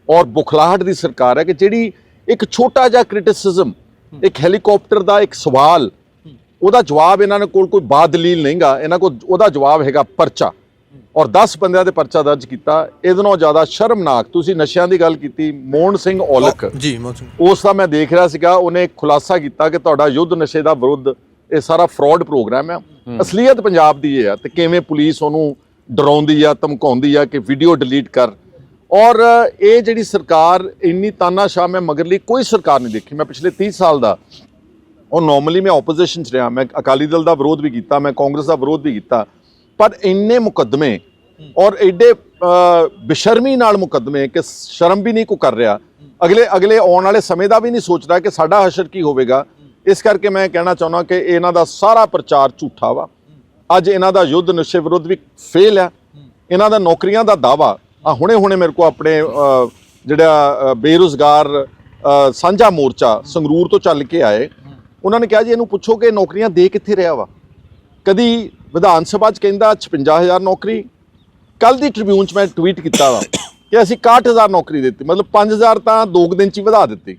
ਔਰ ਬੁਖਲਾਹਟ ਦੀ ਸਰਕਾਰ ਹੈ ਕਿ ਜਿਹੜੀ ਇੱਕ ਛੋਟਾ ਜਿਹਾ ਕ੍ਰਿਟਿਸਿਜ਼ਮ ਇੱਕ ਹੈਲੀਕਾਪਟਰ ਦਾ ਇੱਕ ਸਵਾਲ, ਉਹਦਾ ਜਵਾਬ ਇਹਨਾਂ ਨੇ ਕੋਲ ਕੋਈ ਬਾਦਲੀਲ ਨਹੀਂਗਾ, ਇਹਨਾਂ ਕੋਲ ਉਹਦਾ ਜਵਾਬ ਹੈਗਾ ਪਰਚਾ। ਔਰ 10 ਬੰਦਿਆਂ ਦੇ ਪਰਚਾ ਦਰਜ ਕੀਤਾ ਇਹਦੇ ਨਾਲੋਂ ਜ਼ਿਆਦਾ ਸ਼ਰਮਨਾਕ ਤੁਸੀਂ ਨਸ਼ਿਆਂ ਦੀ ਗੱਲ ਕੀਤੀ ਮੋਹਨ ਸਿੰਘ ਔਲਖ। ਜੀ ਮੋਹਨ ਉਸ ਦਾ ਮੈਂ ਦੇਖ ਰਿਹਾ ਸੀਗਾ ਉਹਨੇ ਖੁਲਾਸਾ ਕੀਤਾ ਕਿ ਤੁਹਾਡਾ ਯੁੱਧ ਨਸ਼ੇ ਦਾ ਵਿਰੁੱਧ ਇਹ ਸਾਰਾ ਫਰਾਡ ਪ੍ਰੋਗਰਾਮ ਹੈ। ਅਸਲੀਅਤ ਪੰਜਾਬ ਦੀ ਇਹ ਆ ਤੇ ਕਿਵੇਂ ਪੁਲਿਸ ਉਹਨੂੰ ਡਰਾਉਂਦੀ ਆ ਧਮਕਾਉਂਦੀ ਆ ਕਿ ਵੀਡੀਓ ਡਿਲੀਟ ਕਰ। ਔਰ ਇਹ ਜਿਹੜੀ ਸਰਕਾਰ ਇੰਨੀ ਤਾਨਾਸ਼ਾਹ ਮੈਂ ਮਗਰਲੀ ਕੋਈ ਸਰਕਾਰ ਨਹੀਂ ਦੇਖੀ। ਮੈਂ ਪਿਛਲੇ 30 ਸਾਲ ਦਾ ਉਹ ਨਾਰਮਲੀ ਮੈਂ ਆਪੋਜੀਸ਼ਨ 'ਚ ਰਿਹਾ। ਮੈਂ ਅਕਾਲੀ ਦਲ ਦਾ ਵਿਰੋਧ ਵੀ ਕੀਤਾ ਮੈਂ ਕਾਂਗਰਸ ਦਾ ਵਿਰੋਧ ਵੀ ਕੀਤਾ। ਪਰ ਇੰਨੇ ਮੁਕੱਦਮੇ ਔਰ ਐਡੇ ਬੇਸ਼ਰਮੀ ਨਾਲ ਮੁਕੱਦਮੇ ਕਿ ਸ਼ਰਮ ਵੀ ਨਹੀਂ ਕੋ ਕਰ ਰਿਹਾ। ਅਗਲੇ ਅਗਲੇ ਆਉਣ ਵਾਲੇ ਸਮੇਂ ਦਾ ਵੀ ਨਹੀਂ ਸੋਚ ਰਿਹਾ ਕਿ ਸਾਡਾ ਹਸ਼ਰ ਕੀ ਹੋਵੇਗਾ। ਇਸ ਕਰਕੇ ਮੈਂ ਕਹਿਣਾ ਚਾਹੁੰਦਾ ਕਿ ਇਹਨਾਂ ਦਾ ਸਾਰਾ ਪ੍ਰਚਾਰ ਝੂਠਾ ਵਾ। ਅੱਜ ਇਹਨਾਂ ਦਾ ਯੁੱਧ ਨਸ਼ੇ ਵਿਰੁੱਧ ਵੀ ਫੇਲ ਆ ਇਹਨਾਂ ਦਾ ਨੌਕਰੀਆਂ ਦਾ ਦਾਵਾ ਆ ਹੁਣੇ ਹੁਣੇ ਮੇਰੇ ਕੋ ਆਪਣੇ ਜਿਹੜਾ ਬੇਰੋਜ਼ਗਾਰ ਸਾਂਝਾ ਮੋਰਚਾ ਸੰਗਰੂਰ ਤੋਂ ਚੱਲ ਕੇ ਆਏ। ਉਹਨਾਂ ਨੇ ਕਿਹਾ ਜੀ ਇਹਨੂੰ ਪੁੱਛੋ ਕਿ ਨੌਕਰੀਆਂ ਦੇ ਕਿੱਥੇ ਰਿਹਾ ਵਾ? ਕਦੀ ਵਿਧਾਨ ਸਭਾ 'ਚ ਕਹਿੰਦਾ 56000 ਨੌਕਰੀ ਕੱਲ ਦੀ ਟ੍ਰਿਬਿਊਨ 'ਚ ਮੈਂ ਟਵੀਟ ਕੀਤਾ ਵਾ ਕਿ ਅਸੀਂ 61000 ਨੌਕਰੀ ਦਿੱਤੀ, ਮਤਲਬ 5000 ਤਾਂ ਦੋ ਕੁ ਦਿਨ 'ਚ ਹੀ ਵਧਾ ਦਿੱਤੀ।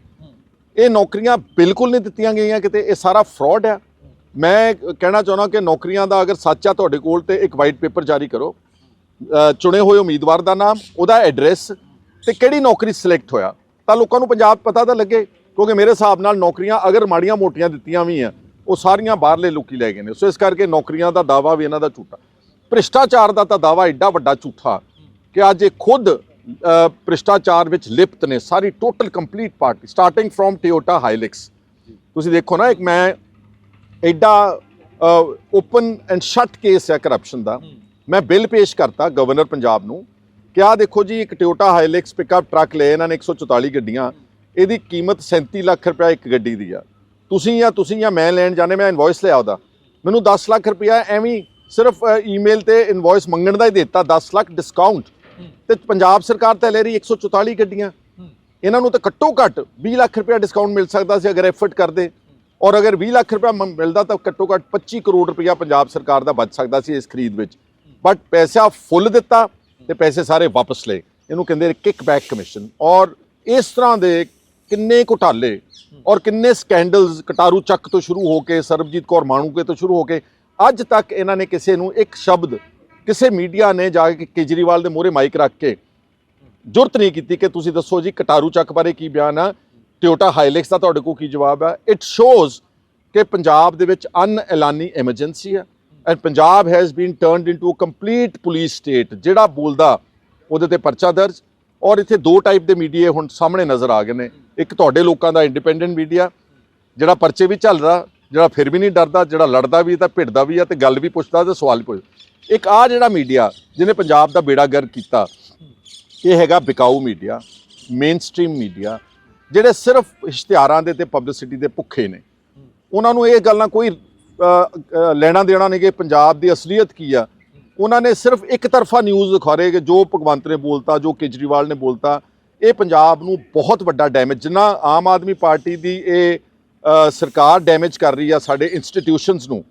ਇਹ ਨੌਕਰੀਆਂ ਬਿਲਕੁਲ ਨਹੀਂ ਦਿੱਤੀਆਂ ਗਈਆਂ ਕਿਤੇ, ਇਹ ਸਾਰਾ ਫਰਾਡ ਆ। ਮੈਂ ਕਹਿਣਾ ਚਾਹੁੰਦਾ ਕਿ ਨੌਕਰੀਆਂ ਦਾ ਅਗਰ ਸੱਚ ਆ ਤੁਹਾਡੇ ਕੋਲ ਤੇ ਇੱਕ ਵਾਈਟ ਪੇਪਰ ਜਾਰੀ ਕਰੋ। ਚੁਣੇ ਹੋਏ ਉਮੀਦਵਾਰ ਦਾ ਨਾਮ, ਉਹਦਾ ਐਡਰੈਸ ਤੇ ਕਿਹੜੀ ਨੌਕਰੀ ਸਿਲੈਕਟ ਹੋਇਆ। ਤਾਂ ਲੋਕਾਂ ਨੂੰ ਪੰਜਾਬ ਪਤਾ ਤਾਂ ਲੱਗੇ, ਕਿਉਂਕਿ ਮੇਰੇ ਹਿਸਾਬ ਨਾਲ ਨੌਕਰੀਆਂ ਅਗਰ ਮਾੜੀਆਂ ਮੋਟੀਆਂ ਦਿੱਤੀਆਂ ਵੀ ਆ ਉਹ ਸਾਰੀਆਂ ਬਾਹਰਲੇ ਲੋਕੀ ਲੈ ਗਏ ਨੇ। ਸੋ ਇਸ ਕਰਕੇ ਨੌਕਰੀਆਂ ਦਾ ਦਾਵਾ ਵੀ ਇਹਨਾਂ ਦਾ ਝੂਠਾ। ਭ੍ਰਿਸ਼ਟਾਚਾਰ ਦਾ ਤਾਂ ਦਾਵਾ ਐਡਾ ਵੱਡਾ ਝੂਠਾ ਕਿ ਅੱਜ ਇਹ ਖੁਦ ਭ੍ਰਿਸ਼ਟਾਚਾਰ ਵਿੱਚ ਲਿਪਤ ਨੇ, ਸਾਰੀ total complete party starting from Toyota Hilux ਤੁਸੀਂ ਦੇਖੋ ਨਾ, ਇੱਕ ਮੈਂ ਐਡਾ ਓਪਨ ਐਂਡ ਸ਼ਟ ਕੇਸ ਹੈ ਕਰਪਸ਼ਨ ਦਾ। ਮੈਂ ਬਿੱਲ ਪੇਸ਼ ਕਰਤਾ ਗਵਰਨਰ ਪੰਜਾਬ ਨੂੰ ਕਿ ਆਹ ਦੇਖੋ ਜੀ, ਇੱਕ ਟਿਓਟਾ ਹਾਈਲਿਕਸ ਪਿਕਅਪ ਟਰੱਕ ਲਏ, ਇਹਨਾਂ ਨੇ 144 ਗੱਡੀਆਂ। ਇਹਦੀ ਕੀਮਤ 37 ਲੱਖ ਰੁਪਏ ਇੱਕ ਗੱਡੀ ਦੀ ਆ। ਤੁਸੀਂ ਜਾਂ ਤੁਸੀਂ ਜਾਂ ਮੈਂ ਲੈਣ ਜਾਣੇ ਮੈਂ ਇਨਵੋਇਸ ਲਿਆ ਉਹਦਾ। ਮੈਨੂੰ 10 ਲੱਖ ਰੁਪਇਆ ਐਵੇਂ ਸਿਰਫ ਈਮੇਲ ਤੇ ਇਨਵੋਇਸ ਮੰਗਣ ਦਾ ਹੀ ਦਿੱਤਾ 10 ਲੱਖ ਡਿਸਕਾਊਂਟ ਤੇ ਪੰਜਾਬ ਸਰਕਾਰ ਤਾਂ ਲੈ ਰਹੀ 144 ਗੱਡੀਆਂ। ਇਹਨਾਂ ਨੂੰ ਤਾਂ ਘੱਟੋ ਘੱਟ 20 ਲੱਖ ਰੁਪਇਆ ਡਿਸਕਾਊਂਟ ਮਿਲ ਸਕਦਾ ਸੀ ਅਗਰ ਐਫਰਟ ਕਰਦੇ। ਔਰ ਅਗਰ 20 ਲੱਖ ਰੁਪਇਆ ਮਿਲਦਾ ਤਾਂ ਘੱਟੋ ਘੱਟ 25 ਕਰੋੜ ਰੁਪਇਆ ਪੰਜਾਬ ਸਰਕਾਰ ਦਾ ਬਚ ਸਕਦਾ ਸੀ ਇਸ ਖਰੀਦ ਵਿੱਚ। ਬਟ ਪੈਸਾ ਫੁੱਲ ਦਿੱਤਾ ਤੇ ਪੈਸੇ ਸਾਰੇ ਵਾਪਸ ਲਏ। ਇਹਨੂੰ ਕਹਿੰਦੇ ਨੇ ਕਿਕ ਬੈਕ ਕਮਿਸ਼ਨ ਔਰ ਇਸ ਤਰ੍ਹਾਂ ਦੇ ਕਿੰਨੇ ਘੁਟਾਲੇ ਔਰ ਕਿੰਨੇ ਸਕੈਂਡਲਸ ਕਟਾਰੂ ਚੱਕ ਤੋਂ ਸ਼ੁਰੂ ਹੋ ਕੇ, ਸਰਬਜੀਤ ਕੌਰ ਮਾਣੂਕੇ ਤੋਂ ਸ਼ੁਰੂ ਹੋ ਕੇ, ਅੱਜ ਤੱਕ ਇਹਨਾਂ ਨੇ ਕਿਸੇ ਨੂੰ ਇੱਕ ਸ਼ਬਦ ਕਿਸੇ ਮੀਡੀਆ ਨੇ ਜਾ ਕੇ ਕੇਜਰੀਵਾਲ ਦੇ ਮੂਹਰੇ ਮਾਈਕ ਰੱਖ ਕੇ ਜ਼ਰੂਰਤ ਨਹੀਂ ਕੀਤੀ ਕਿ ਤੁਸੀਂ ਦੱਸੋ ਜੀ ਕਟਾਰੂ ਚੱਕ ਬਾਰੇ ਕੀ ਬਿਆਨ ਆ? ਟਿਓਟਾ ਹਾਈਲੈਕਸ ਦਾ ਤੁਹਾਡੇ ਕੋਲ ਕੀ ਜਵਾਬ ਹੈ ਇਟ ਸ਼ੋਜ਼ ਕਿ ਪੰਜਾਬ ਦੇ ਵਿੱਚ ਅਨਐਲਾਨੀ ਐਮਰਜੈਂਸੀ ਹੈ and Punjab has been turned into a complete police state ਜਿਹੜਾ ਬੋਲਦਾ, ਉਹਦੇ ਤੇ ਪਰਚਾ ਦਰਜ ਔਰ ਇੱਥੇ ਦੋ ਟਾਈਪ ਦੇ ਮੀਡੀਆ ਹੁਣ ਸਾਹਮਣੇ ਨਜ਼ਰ ਆ ਗਏ ਨੇ। ਇੱਕ ਤੁਹਾਡੇ ਲੋਕਾਂ ਦਾ ਇੰਡੀਪੈਂਡੈਂਟ ਮੀਡੀਆ ਜਿਹੜਾ ਪਰਚੇ ਵੀ ਝੱਲਦਾ ਜਿਹੜਾ ਫਿਰ ਵੀ ਨਹੀਂ ਡਰਦਾ, ਜਿਹੜਾ ਲੜਦਾ ਵੀ ਤਾਂ ਭਿੜਦਾ ਵੀ ਆ ਤੇ ਗੱਲ ਵੀ ਪੁੱਛਦਾ ਤੇ ਸਵਾਲ ਵੀ ਪੁੱਛਦਾ। ਇੱਕ ਆ ਜਿਹੜਾ ਮੀਡੀਆ ਜਿਹਨੇ ਪੰਜਾਬ ਦਾ ਬੇੜਾ ਗਰਕ ਕੀਤਾ, ਇਹ ਹੈਗਾ ਬਿਕਾਊ ਮੀਡੀਆ ਮੇਨ ਸਟ੍ਰੀਮ ਮੀਡੀਆ ਜਿਹੜੇ ਸਿਰਫ ਇਸ਼ਤਿਹਾਰਾਂ ਦੇ ਤੇ ਪਬਲਿਸਿਟੀ ਦੇ ਭੁੱਖੇ ਨੇ। ਉਹਨਾਂ ਨੂੰ ਇਹ ਗੱਲਾਂ ਕੋਈ ਲੈਣਾ ਦੇਣਾ ਨਹੀਂ ਕਿ ਪੰਜਾਬ ਦੀ ਅਸਲੀਅਤ ਕੀ ਆ। ਉਹਨਾਂ ਨੇ ਸਿਰਫ ਇੱਕ ਤਰਫਾ ਨਿਊਜ਼ ਦਿਖਾਰੇ ਕਿ ਜੋ ਭਗਵੰਤ ਨੇ ਬੋਲਤਾ ਜੋ ਕੇਜਰੀਵਾਲ ਨੇ ਬੋਲਤਾ ਇਹ ਪੰਜਾਬ ਨੂੰ ਬਹੁਤ ਵੱਡਾ ਡੈਮੇਜ ਜਿੰਨਾ ਆਮ ਆਦਮੀ ਪਾਰਟੀ ਦੀ ਇਹ ਸਰਕਾਰ ਡੈਮੇਜ ਕਰ ਰਹੀ ਆ ਸਾਡੇ ਇੰਸਟੀਟਿਊਸ਼ਨਸ ਨੂੰ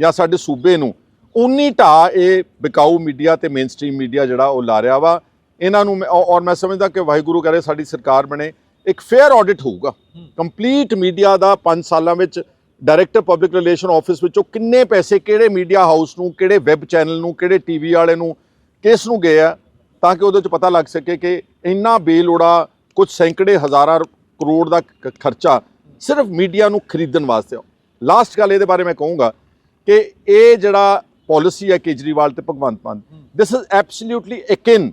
ਜਾਂ ਸਾਡੇ ਸੂਬੇ ਨੂੰ ਉਨੀ ਢਾਹ ਇਹ ਬਿਕਾਊ ਮੀਡੀਆ ਤੇ ਮੇਨਸਟ੍ਰੀਮ ਮੀਡੀਆ ਜਿਹੜਾ ਉਹ ਲਾ ਰਿਹਾ ਵਾ। ਇਹਨਾਂ ਨੂੰ ਔਰ ਮੈਂ ਸਮਝਦਾ ਕਿ ਵਾਹਿਗੁਰੂ ਕਰੇ ਸਾਡੀ ਸਰਕਾਰ ਬਣੇ ਇੱਕ ਫੇਅਰ ਆਡਿਟ ਹੋਊਗਾ। ਕੰਪਲੀਟ ਮੀਡੀਆ ਦਾ 5 ਸਾਲਾਂ ਵਿੱਚ ਡਾਇਰੈਕਟਰ ਪਬਲਿਕ ਰਿਲੇਸ਼ਨ ਆਫਿਸ ਵਿੱਚੋਂ ਕਿੰਨੇ ਪੈਸੇ ਕਿਹੜੇ ਮੀਡੀਆ ਹਾਊਸ ਨੂੰ, ਕਿਹੜੇ ਵੈਬ ਚੈਨਲ ਨੂੰ, ਕਿਹੜੇ ਟੀਵੀ ਵਾਲੇ ਨੂੰ, ਕਿਸ ਨੂੰ ਗਏ ਆ, ਤਾਂ ਕਿ ਉਹਦੇ ਚ ਪਤਾ ਲੱਗ ਸਕੇ ਕਿ ਇੰਨਾ ਬੇਲੋੜਾ ਕੁਝ ਸੈਂਕੜੇ ਹਜ਼ਾਰਾਂ ਕਰੋੜ ਦਾ ਖਰਚਾ ਸਿਰਫ ਮੀਡੀਆ ਨੂੰ ਖਰੀਦਣ ਵਾਸਤੇ ਲਾਸਟ ਗੱਲ ਇਹਦੇ ਬਾਰੇ ਮੈਂ ਕਹੂੰਗਾ ਕਿ ਇਹ ਜਿਹੜਾ ਪਾਲਿਸੀ ਹੈ ਕੇਜਰੀਵਾਲ ਤੇ Bhagwant Mann this is absolutely akin